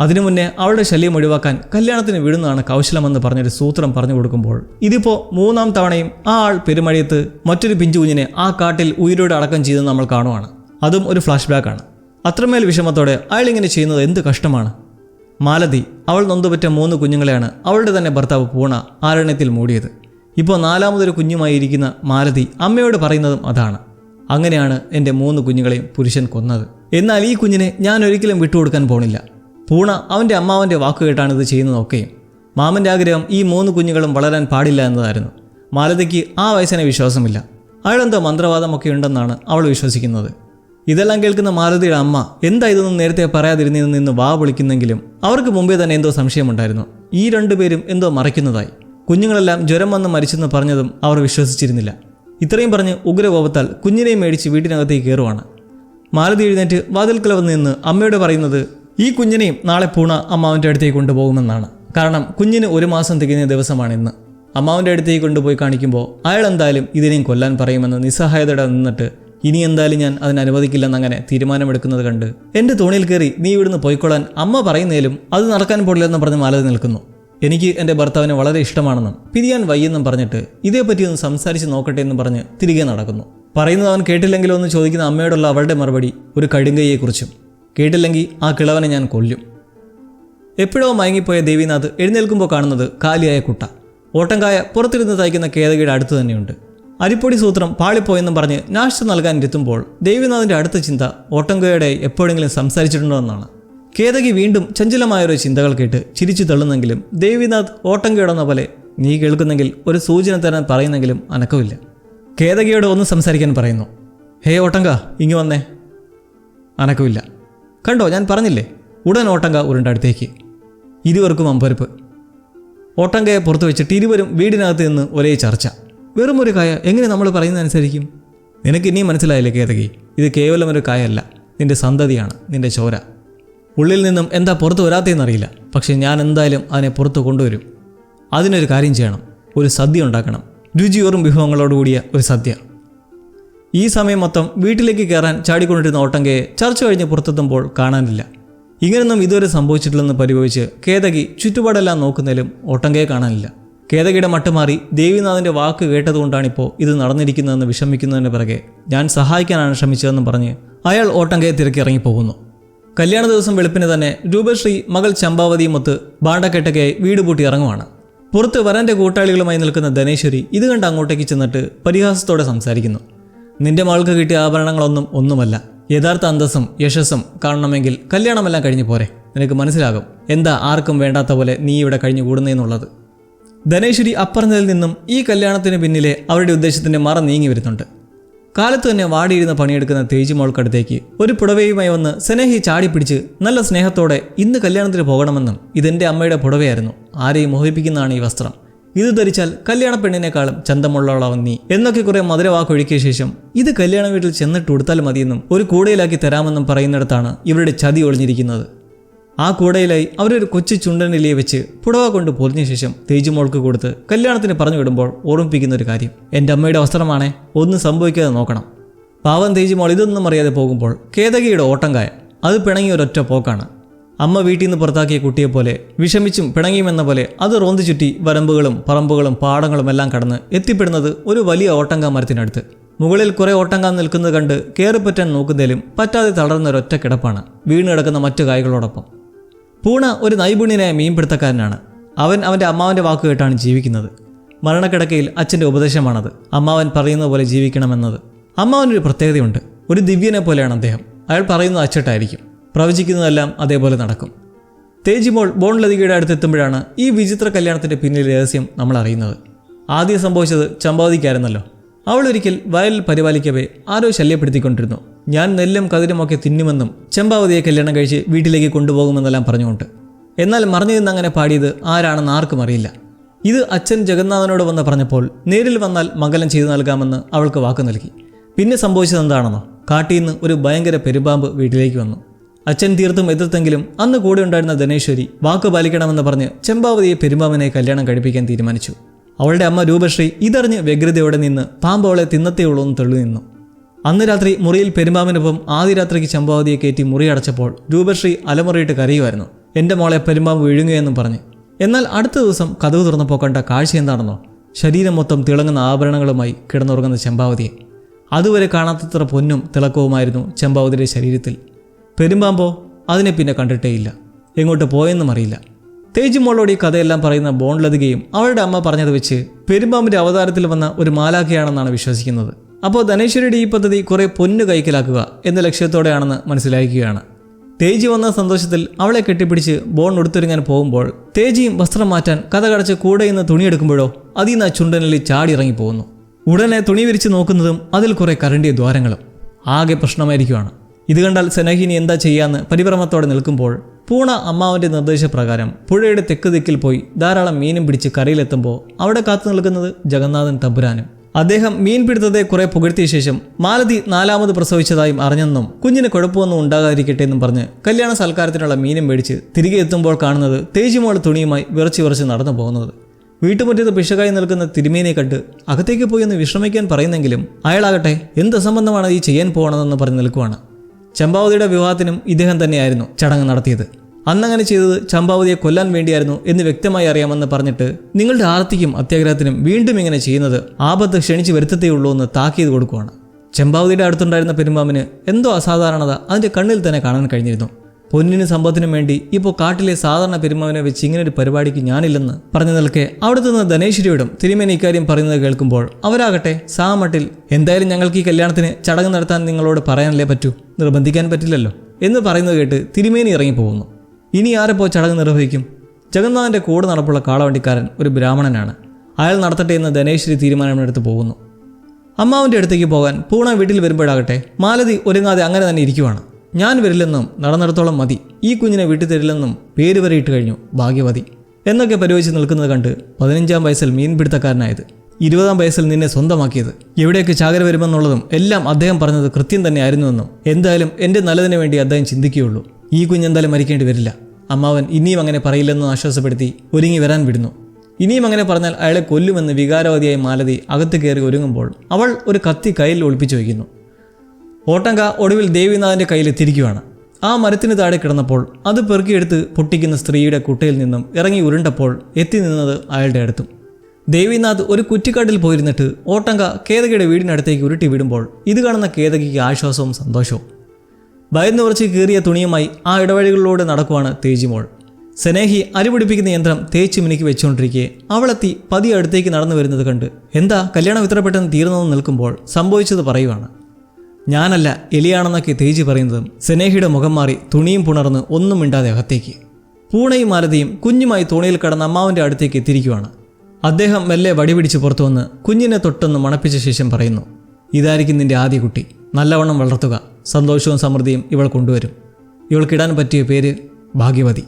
അതിനു മുന്നേ അവളുടെ ശല്യം ഒഴിവാക്കാൻ കല്യാണത്തിന് വിടുന്നതാണ് കൗശലമെന്ന് പറഞ്ഞൊരു സൂത്രം പറഞ്ഞു കൊടുക്കുമ്പോൾ ഇതിപ്പോൾ മൂന്നാം തവണയും ആ ആൾ പെരുമഴയത്ത് മറ്റൊരു പിഞ്ചു കുഞ്ഞിനെ ആ കാട്ടിൽ ഉയരോട് അടക്കം ചെയ്തെന്ന് നമ്മൾ കാണുവാണ്. അതും ഒരു ഫ്ലാഷ് ബാക്കാണ്. അത്രമേൽ വിഷമത്തോടെ അയാൾ ഇങ്ങനെ ചെയ്യുന്നത് എന്ത് കഷ്ടമാണ്? മാലതി അവൾ നൊന്തുപറ്റ മൂന്ന് കുഞ്ഞുങ്ങളെയാണ് അവളുടെ തന്നെ ഭർത്താവ് പൂണ ആരണ്യത്തിൽ മൂടിയത്. ഇപ്പോൾ നാലാമതൊരു കുഞ്ഞുമായിരിക്കുന്ന മാലതി അമ്മയോട് പറയുന്നതും അതാണ്. അങ്ങനെയാണ് എന്റെ മൂന്ന് കുഞ്ഞുങ്ങളെയും പുരുഷൻ കൊന്നത്. എന്നാൽ ഈ കുഞ്ഞിനെ ഞാൻ ഒരിക്കലും വിട്ടുകൊടുക്കാൻ പോണില്ല. പൂണ അവന്റെ അമ്മാവന്റെ വാക്ക് കേട്ടാണ് ഇത് ചെയ്യുന്നതൊക്കെയും മാമന്റെ ആഗ്രഹം ഈ മൂന്ന് കുഞ്ഞുങ്ങളും വളരാൻ പാടില്ല എന്നതായിരുന്നു. മാലതിക്ക് ആ വയസ്സിനെ വിശ്വാസമില്ല. അയാളെന്തോ മന്ത്രവാദമൊക്കെ ഉണ്ടെന്നാണ് അവൾ വിശ്വസിക്കുന്നത്. ഇതെല്ലാം കേൾക്കുന്ന മാരുതിയുടെ അമ്മ എന്താ ഇതൊന്നും നേരത്തെ പറയാതിരുന്നതെന്ന് നിന്ന് വാ വിളിക്കുന്നെങ്കിലും? അവർക്ക് മുമ്പേ തന്നെ എന്തോ സംശയമുണ്ടായിരുന്നു. ഈ രണ്ടുപേരും എന്തോ മറയ്ക്കുന്നതായി. കുഞ്ഞുങ്ങളെല്ലാം ജ്വരം വന്ന് മരിച്ചെന്ന് പറഞ്ഞതും അവർ വിശ്വസിച്ചിരുന്നില്ല. ഇത്രയും പറഞ്ഞ് ഉഗ്രകോപത്താൽ കുഞ്ഞിനെയും മേടിച്ച് വീട്ടിനകത്തേക്ക് കയറുവാണ്. മാലതി എഴുന്നേറ്റ് വാതിൽക്കൽ വന്ന് നിന്ന് അമ്മയോട് പറയുന്നത് ഈ കുഞ്ഞിനെയും നാളെ പൂണ അമ്മാവന്റെ അടുത്തേക്ക് കൊണ്ടുപോകുമെന്നാണ്. കാരണം കുഞ്ഞിന് ഒരു മാസം തികഞ്ഞ ദിവസമാണ് ഇന്ന് അമ്മാവന്റെ അടുത്തേക്ക് കൊണ്ടുപോയി കാണിക്കുമ്പോൾ അയാൾ എന്തായാലും ഇതിനെയും കൊല്ലാൻ പറയുമെന്ന് നിസ്സഹായതയുടെ നിന്നിട്ട് ഇനി എന്തായാലും ഞാൻ അതിന് അനുവദിക്കില്ലെന്നങ്ങനെ തീരുമാനമെടുക്കുന്നത് കണ്ട് എന്റെ തോണിയിൽ കയറി നീ ഇവിടുന്ന് പോയിക്കൊള്ളാൻ അമ്മ പറയുന്നേലും അത് നടക്കാൻ പോടില്ലെന്ന് പറഞ്ഞ് മാലതി നിൽക്കുന്നു. എനിക്ക് എന്റെ ഭർത്താവിനെ വളരെ ഇഷ്ടമാണെന്നും പിരിയാൻ വയ്യെന്നും പറഞ്ഞിട്ട് ഇതേപ്പറ്റി ഒന്ന് സംസാരിച്ച് നോക്കട്ടെ എന്ന് പറഞ്ഞ് തിരികെ നടക്കുന്നു. പറയുന്നത് അവൻ കേട്ടില്ലെങ്കിലോ എന്ന് ചോദിക്കുന്ന അമ്മയോടുള്ള അവളുടെ മറുപടി ഒരു കടുങ്കയെക്കുറിച്ചും കേട്ടില്ലെങ്കിൽ ആ കിളവനെ ഞാൻ കൊല്ലും. എപ്പോഴോ മയങ്ങിപ്പോയ ദേവിനാഥ് എഴുന്നേൽക്കുമ്പോൾ കാണുന്നത് കാലിയായ കുട്ട. ഓട്ടങ്കായ പുറത്തിരുന്ന് തയ്ക്കുന്ന കേതകയുടെ അടുത്ത് തന്നെയുണ്ട്. അരിപ്പൊടി സൂത്രം പാളിപ്പോയെന്നും പറഞ്ഞ് നാശം നൽകാൻ എത്തുമ്പോൾ ദേവിനാഥിന്റെ അടുത്ത ചിന്ത ഓട്ടങ്കയുടെ എപ്പോഴെങ്കിലും സംസാരിച്ചിട്ടുണ്ടോ എന്നാണ്. കേതകി വീണ്ടും ചഞ്ചലമായൊരു ചിന്തകൾ കേട്ട് ചിരിച്ചു തള്ളുന്നെങ്കിലും ദേവിനാഥ് ഓട്ടങ്കയോടെന്ന പോലെ നീ കേൾക്കുന്നെങ്കിൽ ഒരു സൂചന തരാൻ പറയുന്നെങ്കിലും അനക്കമില്ല. കേതകിയോട് ഒന്ന് സംസാരിക്കാൻ പറയുന്നു. ഹേ ഓട്ടങ്ക ഇങ്ങു വന്നേ. അനക്കമില്ല. കണ്ടോ ഞാൻ പറഞ്ഞില്ലേ? ഉടൻ ഓട്ടങ്ക ഉരുണ്ട അടുത്തേക്ക് ഇരുവർക്കും അമ്പരപ്പ്. ഓട്ടങ്കയെ പുറത്തു വെച്ചിട്ട് ഇരുവരും വീടിനകത്ത് നിന്ന് ഒരേ ചർച്ച. വെറും ഒരു കായ എങ്ങനെ നമ്മൾ പറയുന്നത് അനുസരിക്കും നിനക്ക് ഇനിയും മനസ്സിലായില്ലേ കേതകി? ഇത് കേവലം ഒരു കായല്ല. നിന്റെ സന്തതിയാണ്. നിന്റെ ചോര. ഉള്ളിൽ നിന്നും എന്താ പുറത്ത് വരാത്തതെന്നറിയില്ല പക്ഷേ ഞാൻ എന്തായാലും അതിനെ പുറത്ത് കൊണ്ടുവരും. അതിനൊരു കാര്യം ചെയ്യണം. ഒരു സദ്യ ഉണ്ടാക്കണം. രുചിയോറും വിഭവങ്ങളോടുകൂടിയ ഒരു സദ്യ. ഈ സമയം മൊത്തം വീട്ടിലേക്ക് കയറാൻ ചാടിക്കൊണ്ടിരുന്ന ഓട്ടങ്കയെ ചർച്ച കഴിഞ്ഞ് പുറത്തെത്തുമ്പോൾ കാണാനില്ല. ഇങ്ങനൊന്നും ഇതുവരെ സംഭവിച്ചിട്ടില്ലെന്ന് പരിഭവിച്ച് കേതകി ചുറ്റുപാടെല്ലാം നോക്കുന്നതിലും ഓട്ടങ്കയെ കാണാനില്ല. കേതകിയുടെ മട്ടുമാറി ദേവിനാഥിന്റെ വാക്ക് കേട്ടതുകൊണ്ടാണിപ്പോൾ ഇത് നടന്നിരിക്കുന്നതെന്ന് വിഷമിക്കുന്നതിന് പിറകെ ഞാൻ സഹായിക്കാനാണ് ശ്രമിച്ചതെന്ന് പറഞ്ഞ് അയാൾ ഓട്ടംകയെ തിരക്കി ഇറങ്ങിപ്പോകുന്നു. കല്യാണ ദിവസം വെളുപ്പിന് തന്നെ രൂപശ്രീ മകൾ ചമ്പാവതിയുമൊത്ത് ബാണ്ടക്കെട്ടകയായി വീട് പൂട്ടി ഇറങ്ങുവാണ്. പുറത്ത് വരന്റെ കൂട്ടാളികളുമായി നിൽക്കുന്ന ധനേശ്വരി ഇത് കണ്ട് അങ്ങോട്ടേക്ക് ചെന്നിട്ട് പരിഹാസത്തോടെ സംസാരിക്കുന്നു. നിന്റെ മകൾക്ക് കിട്ടിയ ആഭരണങ്ങളൊന്നും ഒന്നുമല്ല. യഥാർത്ഥ അന്തസ്സും യശസ്സും കാണണമെങ്കിൽ കല്യാണമെല്ലാം കഴിഞ്ഞു പോരെ. നിനക്ക് മനസ്സിലാകും. എന്താ ആർക്കും വേണ്ടാത്ത പോലെ നീ ഇവിടെ കഴിഞ്ഞു കൂടുന്നതെന്നുള്ളത് ധനേശ്വരി അപ്പറഞ്ഞതിൽ നിന്നും ഈ കല്യാണത്തിന് പിന്നിലെ അവരുടെ ഉദ്ദേശത്തിന്റെ മറ നീങ്ങി വരുന്നുണ്ട്. കാലത്ത് തന്നെ വാടിയിരുന്ന് പണിയെടുക്കുന്ന തേജി മോൾക്കടുത്തേക്ക് ഒരു പുടവയുമായി വന്ന് സ്നേഹി ചാടിപ്പിടിച്ച് നല്ല സ്നേഹത്തോടെ ഇന്ന് കല്യാണത്തിന് പോകണമെന്നും ഇതെന്റെ അമ്മയുടെ പുടവയായിരുന്നു. ആരെയും മോഹിപ്പിക്കുന്നതാണ് ഈ വസ്ത്രം. ഇത് ധരിച്ചാൽ കല്യാണ പെണ്ണിനേക്കാളും ചന്തമുള്ളവളാവും നീ എന്നൊക്കെ കുറെ മധുരവാക്കൊഴുക്കിയ ശേഷം ഇത് കല്യാണ വീട്ടിൽ ചെന്നിട്ട് കൊടുത്താൽ മതിയെന്നും ഒരു കൂടയിലാക്കി തരാമെന്നും പറയുന്നിടത്താണ് ഇവരുടെ ചതി ഒളിഞ്ഞിരിക്കുന്നത്. ആ കൂടയിലായി അവരൊരു കൊച്ചു ചുണ്ടനിലയെ വെച്ച് പുടവ കൊണ്ട് പൊതിഞ്ഞ ശേഷം തേജുമോൾക്ക് കൊടുത്ത് കല്യാണത്തിന് പറഞ്ഞു വിടുമ്പോൾ ഓർമ്മിപ്പിക്കുന്ന ഒരു കാര്യം. എന്റെ അമ്മയുടെ വസ്ത്രമാണേ ഒന്നും സംഭവിക്കാതെ നോക്കണം. പാവം തേജുമോൾ ഇതൊന്നും അറിയാതെ പോകുമ്പോൾ കേതകിയുടെ ഓട്ടങ്കായ അത് പിണങ്ങിയ ഒരൊറ്റ പോക്കാണ്. അമ്മ വീട്ടിൽ നിന്ന് പുറത്താക്കിയ കുട്ടിയെ പോലെ വിഷമിച്ചും പിണങ്ങിയുമെന്ന പോലെ അത് റോന്തു ചുറ്റി വരമ്പുകളും പറമ്പുകളും പാടങ്ങളും എല്ലാം കടന്ന് എത്തിപ്പെടുന്നത് ഒരു വലിയ ഓട്ടങ്കാ മരത്തിനടുത്ത്. മുകളിൽ കുറേ ഓട്ടങ്കാം നിൽക്കുന്നത് കണ്ട് കയറിപ്പറ്റാൻ നോക്കുന്നതിലും പറ്റാതെ തളർന്ന ഒരൊറ്റ കിടപ്പാണ്. വീണ് കിടക്കുന്ന മറ്റു കായ്കളോടൊപ്പം. പൂണ ഒരു നൈപുണ്യനായ മീൻപിടുത്തക്കാരനാണ്. അവൻ അവന്റെ അമ്മാവന്റെ വാക്ക് കേട്ടാണ് ജീവിക്കുന്നത്. മരണക്കിടക്കയിൽ അച്ഛന്റെ ഉപദേശമാണത്. അമ്മാവൻ പറയുന്നത് പോലെ ജീവിക്കണമെന്നത്. അമ്മാവനൊരു പ്രത്യേകതയുണ്ട്. ഒരു ദിവ്യനെ പോലെയാണ് അദ്ദേഹം. അയാൾ പറയുന്നത് അച്ചട്ടായിരിക്കും. പ്രവചിക്കുന്നതെല്ലാം അതേപോലെ നടക്കും. തേജിമോൾ ബോൺ ലതികയുടെ അടുത്തെത്തുമ്പോഴാണ് ഈ വിചിത്ര കല്യാണത്തിന്റെ പിന്നിലെ രഹസ്യം നമ്മൾ അറിയുന്നത്. ആദ്യം സംഭവിച്ചത് ചമ്പാവതിക്കായിരുന്നല്ലോ അവൾ ഒരിക്കൽ വയലിൽ പരിപാലിക്കവേ ആരോ ശല്യപ്പെടുത്തിക്കൊണ്ടിരുന്നു. ഞാൻ നെല്ലും കതിരുമൊക്കെ തിന്നുമെന്നും ചെമ്പാവതിയെ കല്യാണം കഴിച്ച് വീട്ടിലേക്ക് കൊണ്ടുപോകുമെന്നെല്ലാം പറഞ്ഞുകൊണ്ട്. എന്നാൽ മറിഞ്ഞു നിന്ന് അങ്ങനെ പാടിയത് ആരാണെന്ന് ആർക്കും അറിയില്ല. ഇത് അച്ഛൻ ജഗന്നാഥനോട് വന്ന് പറഞ്ഞപ്പോൾ നേരിൽ വന്നാൽ മംഗലം ചെയ്തു നൽകാമെന്ന് അവൾക്ക് വാക്ക് നൽകി. പിന്നെ സംഭവിച്ചത് എന്താണെന്നോ കാട്ടിൽ നിന്ന് ഒരു ഭയങ്കര പെരുമ്പാമ്പ് വീട്ടിലേക്ക് വന്നു. അച്ഛൻ തീർത്തും എതിർത്തെങ്കിലും അന്ന് കൂടെ ഉണ്ടായിരുന്ന ധനേശ്വരി വാക്ക് പാലിക്കണമെന്ന് പറഞ്ഞ് ചെമ്പാവതിയെ പെരുമ്പാവിനെ കല്യാണം കഴിപ്പിക്കാൻ തീരുമാനിച്ചു. അവളുടെ അമ്മ രൂപശ്രീ ഇതറിഞ്ഞ് വ്യഗ്രതയോടെ നിന്ന് പാമ്പ് അവളെ തിന്നത്തേയുള്ളൂ എന്ന് തള്ളി നിന്നു. അന്ന് രാത്രി മുറിയിൽ പെരുമ്പാമ്പിനൊപ്പം ആദ്യ രാത്രിക്ക് ചമ്പാവതിയെ കയറ്റി മുറി അടച്ചപ്പോൾ രൂപശ്രീ അലമുറയിട്ട് കരയുമായിരുന്നു. എന്റെ മോളെ പെരുമ്പാമ്പ് വിഴുങ്ങുകയെന്നും പറഞ്ഞ്. എന്നാൽ അടുത്ത ദിവസം കഥവ് തുറന്നപ്പോൾ കണ്ട കാഴ്ച എന്താണെന്നോ? ശരീരം മൊത്തം തിളങ്ങുന്ന ആഭരണങ്ങളുമായി കിടന്നുറങ്ങുന്ന ചെമ്പാവതിയെ. അതുവരെ കാണാത്തത്ര പൊന്നും തിളക്കവുമായിരുന്നു ചെമ്പാവതിയുടെ ശരീരത്തിൽ. പെരുമ്പാമ്പോ അതിനെ പിന്നെ കണ്ടിട്ടേയില്ല എങ്ങോട്ട് പോയെന്നും അറിയില്ല. തേജുമോളോട് ഈ കഥയെല്ലാം പറയുന്ന ബോൺലതികയും അവളുടെ അമ്മ പറഞ്ഞത് വെച്ച് പെരുമ്പാമ്പിന്റെ അവതാരത്തിൽ വന്ന ഒരു മാലാഖയാണെന്നാണ് വിശ്വസിക്കുന്നത്. അപ്പോൾ ധനേശ്വരിയുടെ ഈ പദ്ധതി കുറേ പൊന്നു കൈക്കലാക്കുക എന്ന ലക്ഷ്യത്തോടെയാണെന്ന് മനസ്സിലാക്കുകയാണ് തേജി വന്ന സന്തോഷത്തിൽ അവളെ കെട്ടിപ്പിടിച്ച് ബോൺ ഉടുത്തൊരുങ്ങാൻ പോകുമ്പോൾ തേജിയും വസ്ത്രം മാറ്റാൻ കഥ കടച്ച് കൂടെ നിന്ന് തുണിയെടുക്കുമ്പോഴോ അതിൽ നിന്ന് ആ ചുണ്ടനിൽ ചാടി ഇറങ്ങി പോകുന്നു. ഉടനെ തുണി വിരിച്ച് നോക്കുന്നതും അതിൽ കുറേ കരണ്ടിയ ദ്വാരങ്ങളും. ആകെ പ്രശ്നമായിരിക്കുവാണ്. ഇത് കണ്ടാൽ സനഹിനി എന്താ ചെയ്യാന്ന് പരിഭ്രമത്തോടെ നിൽക്കുമ്പോൾ പൂണ അമ്മാവന്റെ നിർദ്ദേശപ്രകാരം പുഴയുടെ തെക്ക് ദിക്കിൽ പോയി ധാരാളം മീനും പിടിച്ച് കരയിലെത്തുമ്പോൾ അവിടെ കാത്തു നിൽക്കുന്നത് ജഗന്നാഥൻ തമ്പുരാനും. അദ്ദേഹം മീൻപിടുത്തത്തെ കുറെ പുകഴ്ത്തിയ ശേഷം മാലതി നാലാമത് പ്രസവിച്ചതായും അറിഞ്ഞെന്നും കുഞ്ഞിന് കുഴപ്പമൊന്നും ഉണ്ടാകാതിരിക്കട്ടെ എന്നും പറഞ്ഞ് കല്യാണ സൽക്കാരത്തിനുള്ള മീനും മേടിച്ച് തിരികെ എത്തുമ്പോൾ കാണുന്നത് തേജിമോൾ തുണിയുമായി വിറച്ച് വിറച്ച് നടന്നു പോകുന്നത്. വീട്ടുമുറ്റത്ത് പിശകായി നിൽക്കുന്ന തിരുമീനെ കണ്ട് അകത്തേക്ക് പോയി ഒന്ന് വിശ്രമിക്കാൻ പറയുന്നെങ്കിലും അയാളാകട്ടെ എന്ത് അസംബന്ധമാണ് ഈ ചെയ്യാൻ പോകണമെന്ന് പറഞ്ഞ് നിൽക്കുവാണ്. ചമ്പാവതിയുടെ വിവാഹത്തിനും ഇദ്ദേഹം തന്നെയായിരുന്നു ചടങ്ങ് നടത്തിയത്. അന്നങ്ങനെ ചെയ്തത് ചമ്പാവതിയെ കൊല്ലാൻ വേണ്ടിയായിരുന്നു എന്ന് വ്യക്തമായി അറിയാമെന്ന് പറഞ്ഞിട്ട് നിങ്ങളുടെ ആർത്തിക്കും അത്യാഗ്രഹത്തിനും വീണ്ടും ഇങ്ങനെ ചെയ്യുന്നത് ആപത്ത് ക്ഷണിച്ചു വരുത്തത്തേയുള്ളൂ എന്ന് താക്കീത് കൊടുക്കുകയാണ് ചമ്പാവതിയുടെ അടുത്തുണ്ടായിരുന്ന പെരുമ്പാമ്പിന് എന്തോ അസാധാരണത അതിന്റെ കണ്ണിൽ തന്നെ കാണാൻ കഴിഞ്ഞിരുന്നു. പൊന്നിനും സമ്പത്തിനും വേണ്ടി ഇപ്പോൾ കാട്ടിലെ സാധാരണ പെരുമാവിനെ വെച്ച് ഇങ്ങനെ ഒരു പരിപാടിക്ക് ഞാനില്ലെന്ന് പറഞ്ഞു നിൽക്കെ അവിടെ നിന്ന് ധനേശ്വരിയോടും തിരുമേനി ഇക്കാര്യം പറയുന്നത് കേൾക്കുമ്പോൾ അവരാകട്ടെ സാമട്ടിൽ എന്തായാലും ഞങ്ങൾക്ക് ഈ കല്യാണത്തിന് ചടങ്ങ് നടത്താൻ നിങ്ങളോട് പറയാനല്ലേ പറ്റൂ? നിർബന്ധിക്കാൻ പറ്റില്ലല്ലോ എന്ന് പറയുന്നത് കേട്ട് തിരുമേനി ഇറങ്ങിപ്പോകുന്നു. ഇനി ആരെപ്പോ ചടങ്ങ് നിർവഹിക്കും? ജഗന്നാഥന്റെ കൂടെ നടപ്പുള്ള കാളവണ്ടിക്കാരൻ ഒരു ബ്രാഹ്മണനാണ്. അയാൾ നടത്തട്ടെ എന്ന് ധനേശ്വരി തീരുമാനമെടുത്ത് പോകുന്നു. അമ്മാവിന്റെ അടുത്തേക്ക് പോകാൻ പൂണ വീട്ടിൽ വരുമ്പോഴാകട്ടെ മാലതി ഒരുങ്ങാതെ അങ്ങനെ തന്നെ ഇരിക്കുവാണ്. ഞാൻ വരില്ലെന്നും നടന്നിടത്തോളം മതി. ഈ കുഞ്ഞിനെ വീട്ടിൽ തരില്ലെന്നും പേര് വരെ ഇട്ട് കഴിഞ്ഞു ഭാഗ്യവതി. എന്നൊക്കെ പരിവച്ച് നിൽക്കുന്നത് കണ്ട് പതിനഞ്ചാം വയസ്സിൽ മീൻപിടുത്തക്കാരനായത്. ഇരുപതാം വയസ്സിൽ നിന്നെ സ്വന്തമാക്കിയത്. എവിടേക്ക് ചാകര വരുമെന്നുള്ളതും എല്ലാം അദ്ദേഹം പറഞ്ഞത് കൃത്യം തന്നെ ആയിരുന്നുവെന്നും എന്തായാലും എന്റെ നല്ലതിന് വേണ്ടി അദ്ദേഹം ചിന്തിക്കുകയുള്ളൂ. ഈ കുഞ്ഞെന്തായാലും മരിക്കേണ്ടി വരില്ല. അമ്മാവൻ ഇനിയും അങ്ങനെ പറയില്ലെന്ന് ആശ്വാസപ്പെടുത്തി ഒരുങ്ങി വരാൻ വിടുന്നു. ഇനിയും അങ്ങനെ പറഞ്ഞാൽ അയാളെ കൊല്ലുമെന്ന് വികാരവതിയായ മാലതി അകത്ത് കയറി ഒരുങ്ങുമ്പോൾ അവൾ ഒരു കത്തി കയ്യിൽ ഒളിപ്പിച്ചു വയ്ക്കുന്നു. ഓട്ടങ്ക ഒടുവിൽ ദേവിനാഥന്റെ കയ്യിലെത്തിയിരിക്കുകയാണ് ആ മരത്തിന് താഴെ കിടന്നപ്പോൾ അത് പെറുക്കിയെടുത്ത് പൊട്ടിക്കുന്ന സ്ത്രീയുടെ കുട്ടയിൽ നിന്നും ഇറങ്ങി ഉരുണ്ടപ്പോൾ എത്തി നിന്നത് അയാളുടെ അടുത്തും. ദേവിനാഥ് ഒരു കുറ്റിക്കാട്ടിൽ പോയിരുന്നിട്ട് ഓട്ടങ്ക കേതകിയുടെ വീടിനടുത്തേക്ക് ഉരുട്ടി വിടുമ്പോൾ ഇത് കാണുന്ന കേതകിക്ക് ആശ്വാസവും സന്തോഷവും. ഭയന്ന് കുറച്ച് കീറിയ തുണിയുമായി ആ ഇടവഴികളിലൂടെ നടക്കുവാണ് തേജിമോൾ. സ്നേഹി അരിപിടിപ്പിക്കുന്ന യന്ത്രം തേച്ച് മിനുക്കി വെച്ചുകൊണ്ടിരിക്കെ അവളെത്തി പതിയെ അടുത്തേക്ക് നടന്നു വരുന്നത് കണ്ട്. എന്താ കല്യാണം ഇത്ര പെട്ടെന്ന് തീർന്നെന്ന് നിൽക്കുമ്പോൾ സംഭവിച്ചത് പറയുവാണ്. ഞാനല്ല എലിയാണെന്നൊക്കെ തേജി പറയുന്നതും സെനേഹിയുടെ മുഖം മാറി തുണിയും പുണർന്ന് ഒന്നും മിണ്ടാതെ അകത്തേക്ക്. പൂണയും മാലതിയും കുഞ്ഞുമായി തോണിയിൽ കടന്ന അമ്മാവിന്റെ അടുത്തേക്ക് എത്തിയിരിക്കുവാണ്. അദ്ദേഹം മെല്ലെ വടിപിടിച്ച് പുറത്തു വന്ന് കുഞ്ഞിനെ തൊട്ടൊന്ന് മണപ്പിച്ച ശേഷം പറയുന്നു ഇതായിരിക്കും നിന്റെ ആദ്യ കുട്ടി. നല്ലവണ്ണം വളർത്തുക. സന്തോഷവും സമൃദ്ധിയും ഇവൾ കൊണ്ടുവരും. ഇവൾക്കിടാൻ പറ്റിയ പേര് ഭാഗ്യവതി.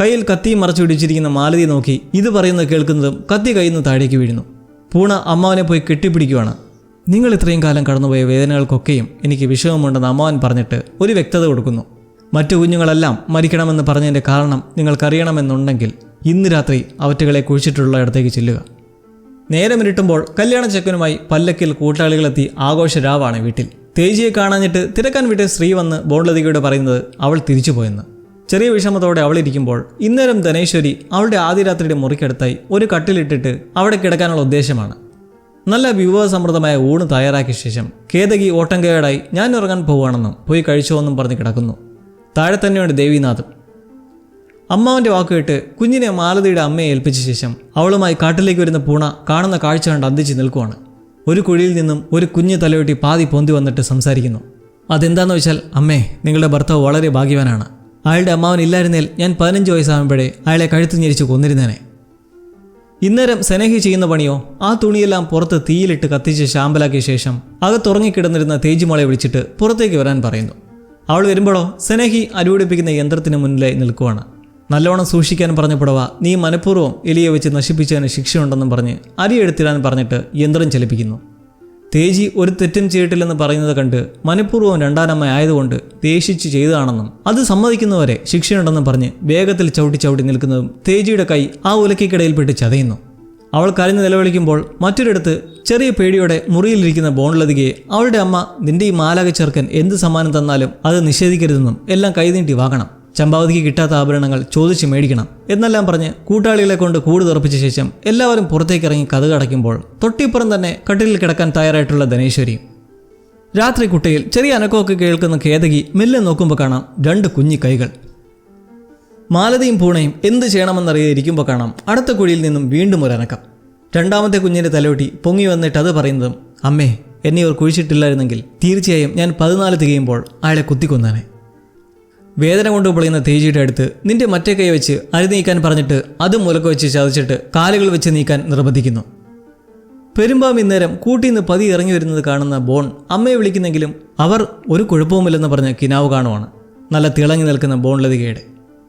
കയ്യിൽ കത്തി മറച്ചു പിടിച്ചിരിക്കുന്ന മാലതി നോക്കി ഇത് പറയുന്നത് കേൾക്കുന്നതും കത്തി കയ്യിൽ നിന്ന് താഴേക്ക് വീഴുന്നു. പൂണ അമ്മാവനെ പോയി കെട്ടിപ്പിടിക്കുവാണ്. നിങ്ങൾ ഇത്രയും കാലം കടന്നുപോയ വേദനകൾക്കൊക്കെയും എനിക്ക് വിഷമമുണ്ടെന്ന് അമ്മാവൻ പറഞ്ഞിട്ട് ഒരു വ്യക്തത കൊടുക്കുന്നു. മറ്റു കുഞ്ഞുങ്ങളെല്ലാം മരിക്കണമെന്ന് പറഞ്ഞതിന്റെ കാരണം നിങ്ങൾക്കറിയണമെന്നുണ്ടെങ്കിൽ ഇന്ന് രാത്രി അവറ്റകളെ കുഴിച്ചിട്ടുള്ള ഇടത്തേക്ക് ചെല്ലുക. നേരമിരുട്ടുമ്പോൾ കല്യാണ ചെക്കനുമായി പല്ലക്കിൽ കൂട്ടാളികളെത്തി ആഘോഷരാവാണ് വീട്ടിൽ. തേജിയെ കാണാഞ്ഞിട്ട് തിരക്കാൻ വിട്ട സ്ത്രീ വന്ന് ബോൺലതികയോട് പറയുന്നത് അവൾ തിരിച്ചു പോയെന്ന്. ചെറിയ വിഷമത്തോടെ അവളിരിക്കുമ്പോൾ ഇന്നേരം ധനേശ്വരി അവളുടെ ആദ്യ രാത്രിയുടെ മുറിക്കടുത്തായി ഒരു കട്ടിലിട്ടിട്ട് അവിടെ കിടക്കാനുള്ള ഉദ്ദേശമാണ്. നല്ല വിഭവസമൃദ്ധമായ ഊണ് തയ്യാറാക്കിയ ശേഷം കേതകി ഓട്ടങ്കേടായി ഞാൻ ഉറങ്ങാൻ പോവുകയാണെന്നും പോയി കഴിച്ചോ എന്നും പറഞ്ഞ് കിടക്കുന്നു. താഴെ തന്നെയുണ്ട് ദേവിനാഥും അമ്മാവന്റെ വാക്കുകേട്ട് കുഞ്ഞിനെ മാലതിയുടെ അമ്മയെ ഏൽപ്പിച്ച ശേഷം അവളുമായി കാട്ടിലേക്ക് വരുന്ന പൂണ കാണുന്ന കാഴ്ച കണ്ട് അന്തിച്ച് നിൽക്കുവാണ്. ഒരു കുഴിയിൽ നിന്നും ഒരു കുഞ്ഞു തലയൊട്ടി പാതി പൊന്തി വന്നിട്ട് സംസാരിക്കുന്നു. അതെന്താന്ന് വെച്ചാൽ അമ്മേ നിങ്ങളുടെ ഭർത്താവ് വളരെ ഭാഗ്യവാനാണ്. അയാളുടെ അമ്മാവൻ ഇല്ലായിരുന്നേൽ ഞാൻ പതിനഞ്ച് വയസ്സാകുമ്പോഴേ അയാളെ കഴുത്ത് ഞെരിച്ച് കൊന്നിരുന്നേനെ. ഇന്നേരം സെനഹി ചെയ്യുന്ന പണിയോ ആ തുണിയെല്ലാം പുറത്ത് തീയിലിട്ട് കത്തിച്ച് ശാമ്പലാക്കിയ ശേഷം അകത്തുറങ്ങിക്കിടന്നിരുന്ന തേജിമോളെ വിളിച്ചിട്ട് പുറത്തേക്ക് വരാൻ പറയുന്നു. അവൾ വരുമ്പോഴോ സ്നേഹി അരുപിടിപ്പിക്കുന്ന യന്ത്രത്തിന് മുന്നിലായി നിൽക്കുവാണ്. നല്ലോണം സൂക്ഷിക്കാൻ പറഞ്ഞ പുടവ നീ മനഃപൂർവം എലിയെ വെച്ച് നശിപ്പിച്ചതിന് ശിക്ഷയുണ്ടെന്നും പറഞ്ഞ് അരിയെടുത്തിടാൻ പറഞ്ഞിട്ട് യന്ത്രം ചലിപ്പിക്കുന്നു. തേജി ഒരു തെറ്റും ചെയ്തിട്ടില്ലെന്ന് പറയുന്നത് കണ്ട് മനഃപൂർവം രണ്ടാനമ്മ ആയതുകൊണ്ട് ദേഷിച്ച് ചെയ്തതാണെന്നും അത് സമ്മതിക്കുന്നവരെ ശിക്ഷയുണ്ടെന്നും പറഞ്ഞ് വേഗത്തിൽ ചവിട്ടി ചവിട്ടി നിൽക്കുന്നതും തേജിയുടെ കൈ ആ ഉലക്കിക്കിടയിൽപ്പെട്ട് ചതയുന്നു. അവൾ കരഞ്ഞു നിലവിളിക്കുമ്പോൾ മറ്റൊരിടത്ത് ചെറിയ പേടിയോടെ മുറിയിലിരിക്കുന്ന ബോണിലതികയെ അവളുടെ അമ്മ നിന്റെ ഈ മാലാക ചെറുക്കൻ എന്ത് സമ്മാനം തന്നാലും അത് നിഷേധിക്കരുതെന്നും എല്ലാം കൈനീട്ടി വാങ്ങണം. ചമ്പാവതിക്ക് കിട്ടാത്ത ആഭരണങ്ങൾ ചോദിച്ച് മേടിക്കണം എന്നെല്ലാം പറഞ്ഞ് കൂട്ടാളികളെ കൊണ്ട് കൂട് തുറപ്പിച്ച ശേഷം എല്ലാവരും പുറത്തേക്ക് ഇറങ്ങി കഥ കടയ്ക്കുമ്പോൾ തൊട്ടിപ്പുറം തന്നെ കട്ടിലിൽ കിടക്കാൻ തയ്യാറായിട്ടുള്ള ധനേശ്വരി. രാത്രി കുട്ടയിൽ ചെറിയ അനക്കമൊക്കെ കേൾക്കുന്ന കേതകി മെല്ലെ നോക്കുമ്പോൾ കാണാം രണ്ട് കുഞ്ഞി കൈകൾ. മാലതിയും പൂണയും എന്ത് ചെയ്യണമെന്നറിയാതെ ഇരിക്കുമ്പോൾ കാണാം അടുത്ത കുഴിയിൽ നിന്നും വീണ്ടും ഒരു അനക്കം. രണ്ടാമത്തെ കുഞ്ഞിന്റെ തലയൊട്ടി പൊങ്ങി വന്നിട്ട് അത് പറയുന്നതും അമ്മേ എന്നെ ഇവർ കുഴിച്ചിട്ടില്ലായിരുന്നെങ്കിൽ തീർച്ചയായും ഞാൻ പതിനാല് തികയുമ്പോൾ അയാളെ കുത്തിക്കൊന്നാനെ. വേദന കൊണ്ട് പൊളിയുന്ന തേജിയുടെ അടുത്ത് നിന്റെ മറ്റേ കൈ വെച്ച് അരി നീക്കാൻ പറഞ്ഞിട്ട് അത് മുലക്ക വെച്ച് ചതച്ചിട്ട് കാലുകൾ വെച്ച് നീക്കാൻ നിർബന്ധിക്കുന്നു. പെരുമ്പാം ഇന്നേരം കൂട്ടിന്ന് പതി ഇറങ്ങി വരുന്നത് കാണുന്ന ബോൺ അമ്മയെ വിളിക്കുന്നെങ്കിലും അവർ ഒരു കുഴപ്പവുമില്ലെന്ന് പറഞ്ഞ് കിനാവ് കാണുവാണ്. നല്ല തിളങ്ങി നിൽക്കുന്ന ബോൺ ലതികയുടെ.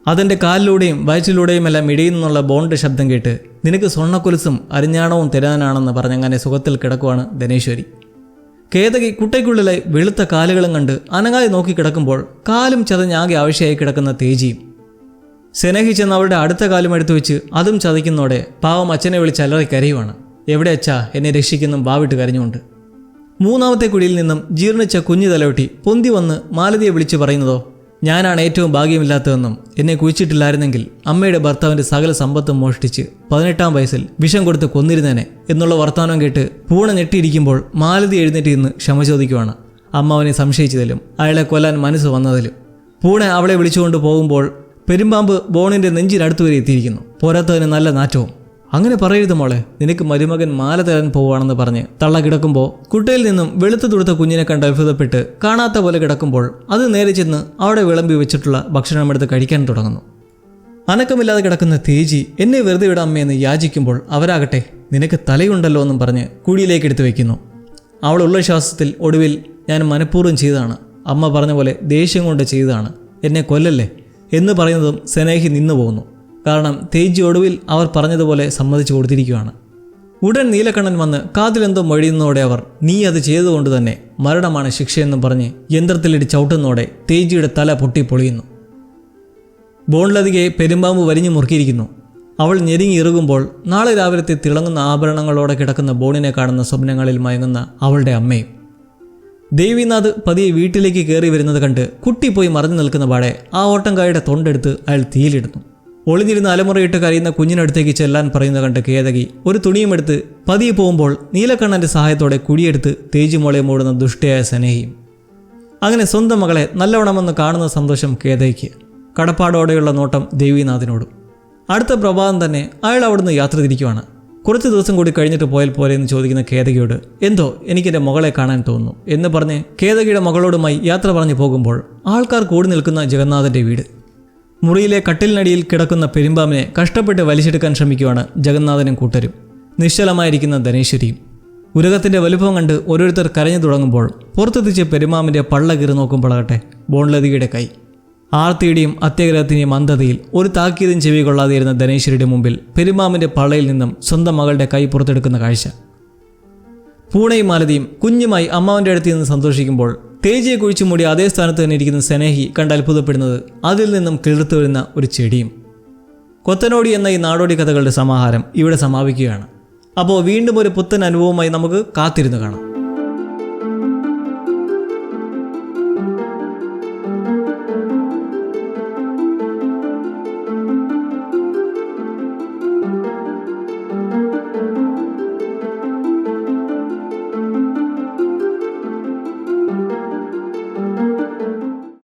അതിന്റെ കാലിലൂടെയും വയറ്റിലൂടെയും എല്ലാം ഇടയിൽ നിന്നുള്ള ബോണിന്റെ ശബ്ദം കേട്ട് നിനക്ക് സ്വർണക്കൊലുസും അരിഞ്ഞാണവും തരാനാണെന്ന് പറഞ്ഞങ്ങനെ സുഖത്തിൽ കിടക്കുവാണ് ധനേശ്വരി. കേതകി കുട്ടയ്ക്കുള്ളിലെ വെളുത്ത കാലുകളും കണ്ട് അനങ്ങാതെ നോക്കി കിടക്കുമ്പോൾ കാലും ചതഞ്ഞാകെ ആവശ്യമായി കിടക്കുന്ന തേജിയും സെനഹി ചെന്ന് അവളുടെ അടുത്ത കാലും എടുത്തു വെച്ച് അതും ചതയ്ക്കുന്നതോടെ പാവം അച്ഛനെ വിളിച്ച് അലറി കരയുവാണ്. എവിടെ അച്ഛാ? എന്നെ രക്ഷിക്കുന്നും വാവിട്ട് കരഞ്ഞുകൊണ്ട്. മൂന്നാമത്തെ കുഴിയിൽ നിന്നും ജീർണിച്ച കുഞ്ഞു തലവെട്ടി പൊന്തി വന്ന് മാലതിയെ വിളിച്ചു പറയുന്നതോ? ഞാനാണ് ഏറ്റവും ഭാഗ്യമില്ലാത്തതെന്നും എന്നെ കുഴിച്ചിട്ടില്ലായിരുന്നെങ്കിൽ അമ്മയുടെ ഭർത്താവിന്റെ സകല സമ്പത്തും മോഷ്ടിച്ച് പതിനെട്ടാം വയസ്സിൽ വിഷം കൊടുത്ത് കൊന്നിരുന്നേനെ എന്നുള്ള വർത്തമാനം കേട്ട് പൂണ ഞെട്ടിയിരിക്കുമ്പോൾ മാലതി എഴുന്നേറ്റ് ഇന്ന് ക്ഷമ ചോദിക്കുവാണ്. അമ്മ അവനെ സംശയിച്ചതിലും അയാളെ കൊല്ലാൻ മനസ്സ് വന്നതിലും. പൂണെ അവളെ വിളിച്ചുകൊണ്ട് പോകുമ്പോൾ പെരുമ്പാമ്പ് ബോണിന്റെ നെഞ്ചിനടുത്ത് വരെ എത്തിയിരിക്കുന്നു. പോരാത്തതിന് നല്ല നാറ്റവും. അങ്ങനെ പറയരുത് മോളെ. നിനക്ക് മരുമകൻ മാല തരാൻ പോവാണെന്ന് പറഞ്ഞ് തള്ള കിടക്കുമ്പോൾ കുട്ടയിൽ നിന്നും വെളുത്തു തുടുത്ത കുഞ്ഞിനെ കണ്ട് അത്ഭുതപ്പെട്ട് കാണാത്ത പോലെ കിടക്കുമ്പോൾ അത് നേരെ ചെന്ന് അവിടെ വിളമ്പി വെച്ചിട്ടുള്ള ഭക്ഷണം എടുത്ത് കഴിക്കാൻ തുടങ്ങുന്നു. അനക്കമില്ലാതെ കിടക്കുന്ന തേജി എന്നെ വെറുതെ വിടാമ്മയെന്ന് യാചിക്കുമ്പോൾ അവരാകട്ടെ നിനക്ക് തലയുണ്ടല്ലോ എന്നും പറഞ്ഞ് കുഴിയിലേക്ക് എടുത്തു വയ്ക്കുന്നു അവളുള്ള ശ്വാസത്തിൽ ഒടുവിൽ ഞാൻ മനഃപൂർവം ചെയ്തതാണ്. അമ്മ പറഞ്ഞ പോലെ ദേഷ്യം കൊണ്ട് ചെയ്തതാണ്. എന്നെ കൊല്ലല്ലേ എന്ന് പറയുന്നതും സ്നേഹി നിന്നു പോകുന്നു. കാരണം തേജി ഒടുവിൽ അവർ പറഞ്ഞതുപോലെ സമ്മതിച്ചു കൊടുത്തിരിക്കുകയാണ്. ഉടൻ നീലക്കണ്ണൻ വന്ന് കാതിലെന്തോ മൊഴിയുന്നതോടെ അവർ നീ അത് ചെയ്തുകൊണ്ട് തന്നെ മരണമാണ് ശിക്ഷയെന്നും പറഞ്ഞ് യന്ത്രത്തിലിട്ട് ചവിട്ടുന്നതോടെ തേജിയുടെ തല പൊട്ടി പൊളിയുന്നു. ബോൺലതികയെ പെരുമ്പാമ്പ് വലിഞ്ഞു മുറുക്കിയിരിക്കുന്നു. അവൾ ഞെരുങ്ങി ഇറുകുമ്പോൾ നാളെ രാവിലത്തെ തിളങ്ങുന്ന ആഭരണങ്ങളോടെ കിടക്കുന്ന ബോണിനെ കാണുന്ന സ്വപ്നങ്ങളിൽ മയങ്ങുന്ന അവളുടെ അമ്മയും. ദേവിനാഥ് പതിയെ വീട്ടിലേക്ക് കയറി വരുന്നത് കണ്ട് കുട്ടി പോയി മറഞ്ഞു നിൽക്കുന്ന പാടെ ആ ഓട്ടംകായുടെ തൊണ്ടെടുത്ത് അയാൾ തീയിലിടുന്നു. ഒളിഞ്ഞിരുന്ന് അലമുറയിട്ട് കരയുന്ന കുഞ്ഞിനടുത്തേക്ക് ചെല്ലാൻ പറയുന്ന കണ്ട് കേതകി ഒരു തുണിയുമെടുത്ത് പതിയെ പോകുമ്പോൾ നീലക്കണ്ണന്റെ സഹായത്തോടെ കുടിയെടുത്ത് തേജുമോളെ മൂടുന്ന ദുഷ്ടയായ സനേഹിയും അങ്ങനെ സ്വന്തം മകളെ നല്ലവണ്ണമെന്ന് കാണുന്ന സന്തോഷം കേതയ്ക്ക് കടപ്പാടോടെയുള്ള നോട്ടം ദേവീനാഥിനോടും. അടുത്ത പ്രഭാതം തന്നെ അയാൾ അവിടുന്ന് യാത്ര തിരിക്കുവാണ്. കുറച്ച് ദിവസം കൂടി കഴിഞ്ഞിട്ട് പോയാൽ പോലെ എന്ന് ചോദിക്കുന്ന കേതകിയോട് എന്തോ എനിക്കെന്റെ മകളെ കാണാൻ തോന്നുന്നു എന്ന് പറഞ്ഞ് കേതകിയുടെ മകളോടുമായി യാത്ര പറഞ്ഞു പോകുമ്പോൾ ആൾക്കാർ കൂടി നിൽക്കുന്ന ജഗന്നാഥന്റെ വീട്. മുറിയിലെ കട്ടിലിനടിയിൽ കിടക്കുന്ന പെരുമ്പാമ്പിനെ കഷ്ടപ്പെട്ട് വലിച്ചെടുക്കാൻ ശ്രമിക്കുവാണ് ജഗന്നാഥനും കൂട്ടരും. നിശ്ചലമായിരിക്കുന്ന ധനേശ്വരിയും. ഉരകത്തിന്റെ വലുപ്പം കണ്ട് ഓരോരുത്തർ കരഞ്ഞു തുടങ്ങുമ്പോൾ പുറത്തെത്തിച്ച് പെരുമാമിന്റെ പള്ള കീറി നോക്കുമ്പോഴാകട്ടെ ബോൺലതിയുടെ കൈ. ആർത്തിയുടെയും അത്യഗ്രഹത്തിന്റെയും അന്ധതയിൽ ഒരു താക്കീതും ചെവി കൊള്ളാതെയിരുന്ന ധനേശ്വരിയുടെ മുമ്പിൽ പെരുമാമിന്റെ പള്ളയിൽ നിന്നും സ്വന്തം മകളുടെ കൈ പുറത്തെടുക്കുന്ന കാഴ്ച. പൂണയും മാലതിയും കുഞ്ഞുമായി അമ്മാവന്റെ അടുത്ത് നിന്ന് സന്തോഷിക്കുമ്പോൾ തേജിയെ കുഴിച്ചു മൂടി അതേ സ്ഥാനത്ത് തന്നെ ഇരിക്കുന്ന സ്നേഹി കണ്ട് അത്ഭുതപ്പെടുന്നത്. അതിൽ നിന്നും കിളിർത്തു വരുന്ന ഒരു ചെടിയും. കൊത്തനോടി എന്ന ഈ നാടോടി കഥകളുടെ സമാഹാരം ഇവിടെ സമാപിക്കുകയാണ്. അപ്പോൾ വീണ്ടും ഒരു പുത്തൻ അനുഭവമായി നമുക്ക് കാത്തിരുന്ന് കാണാം.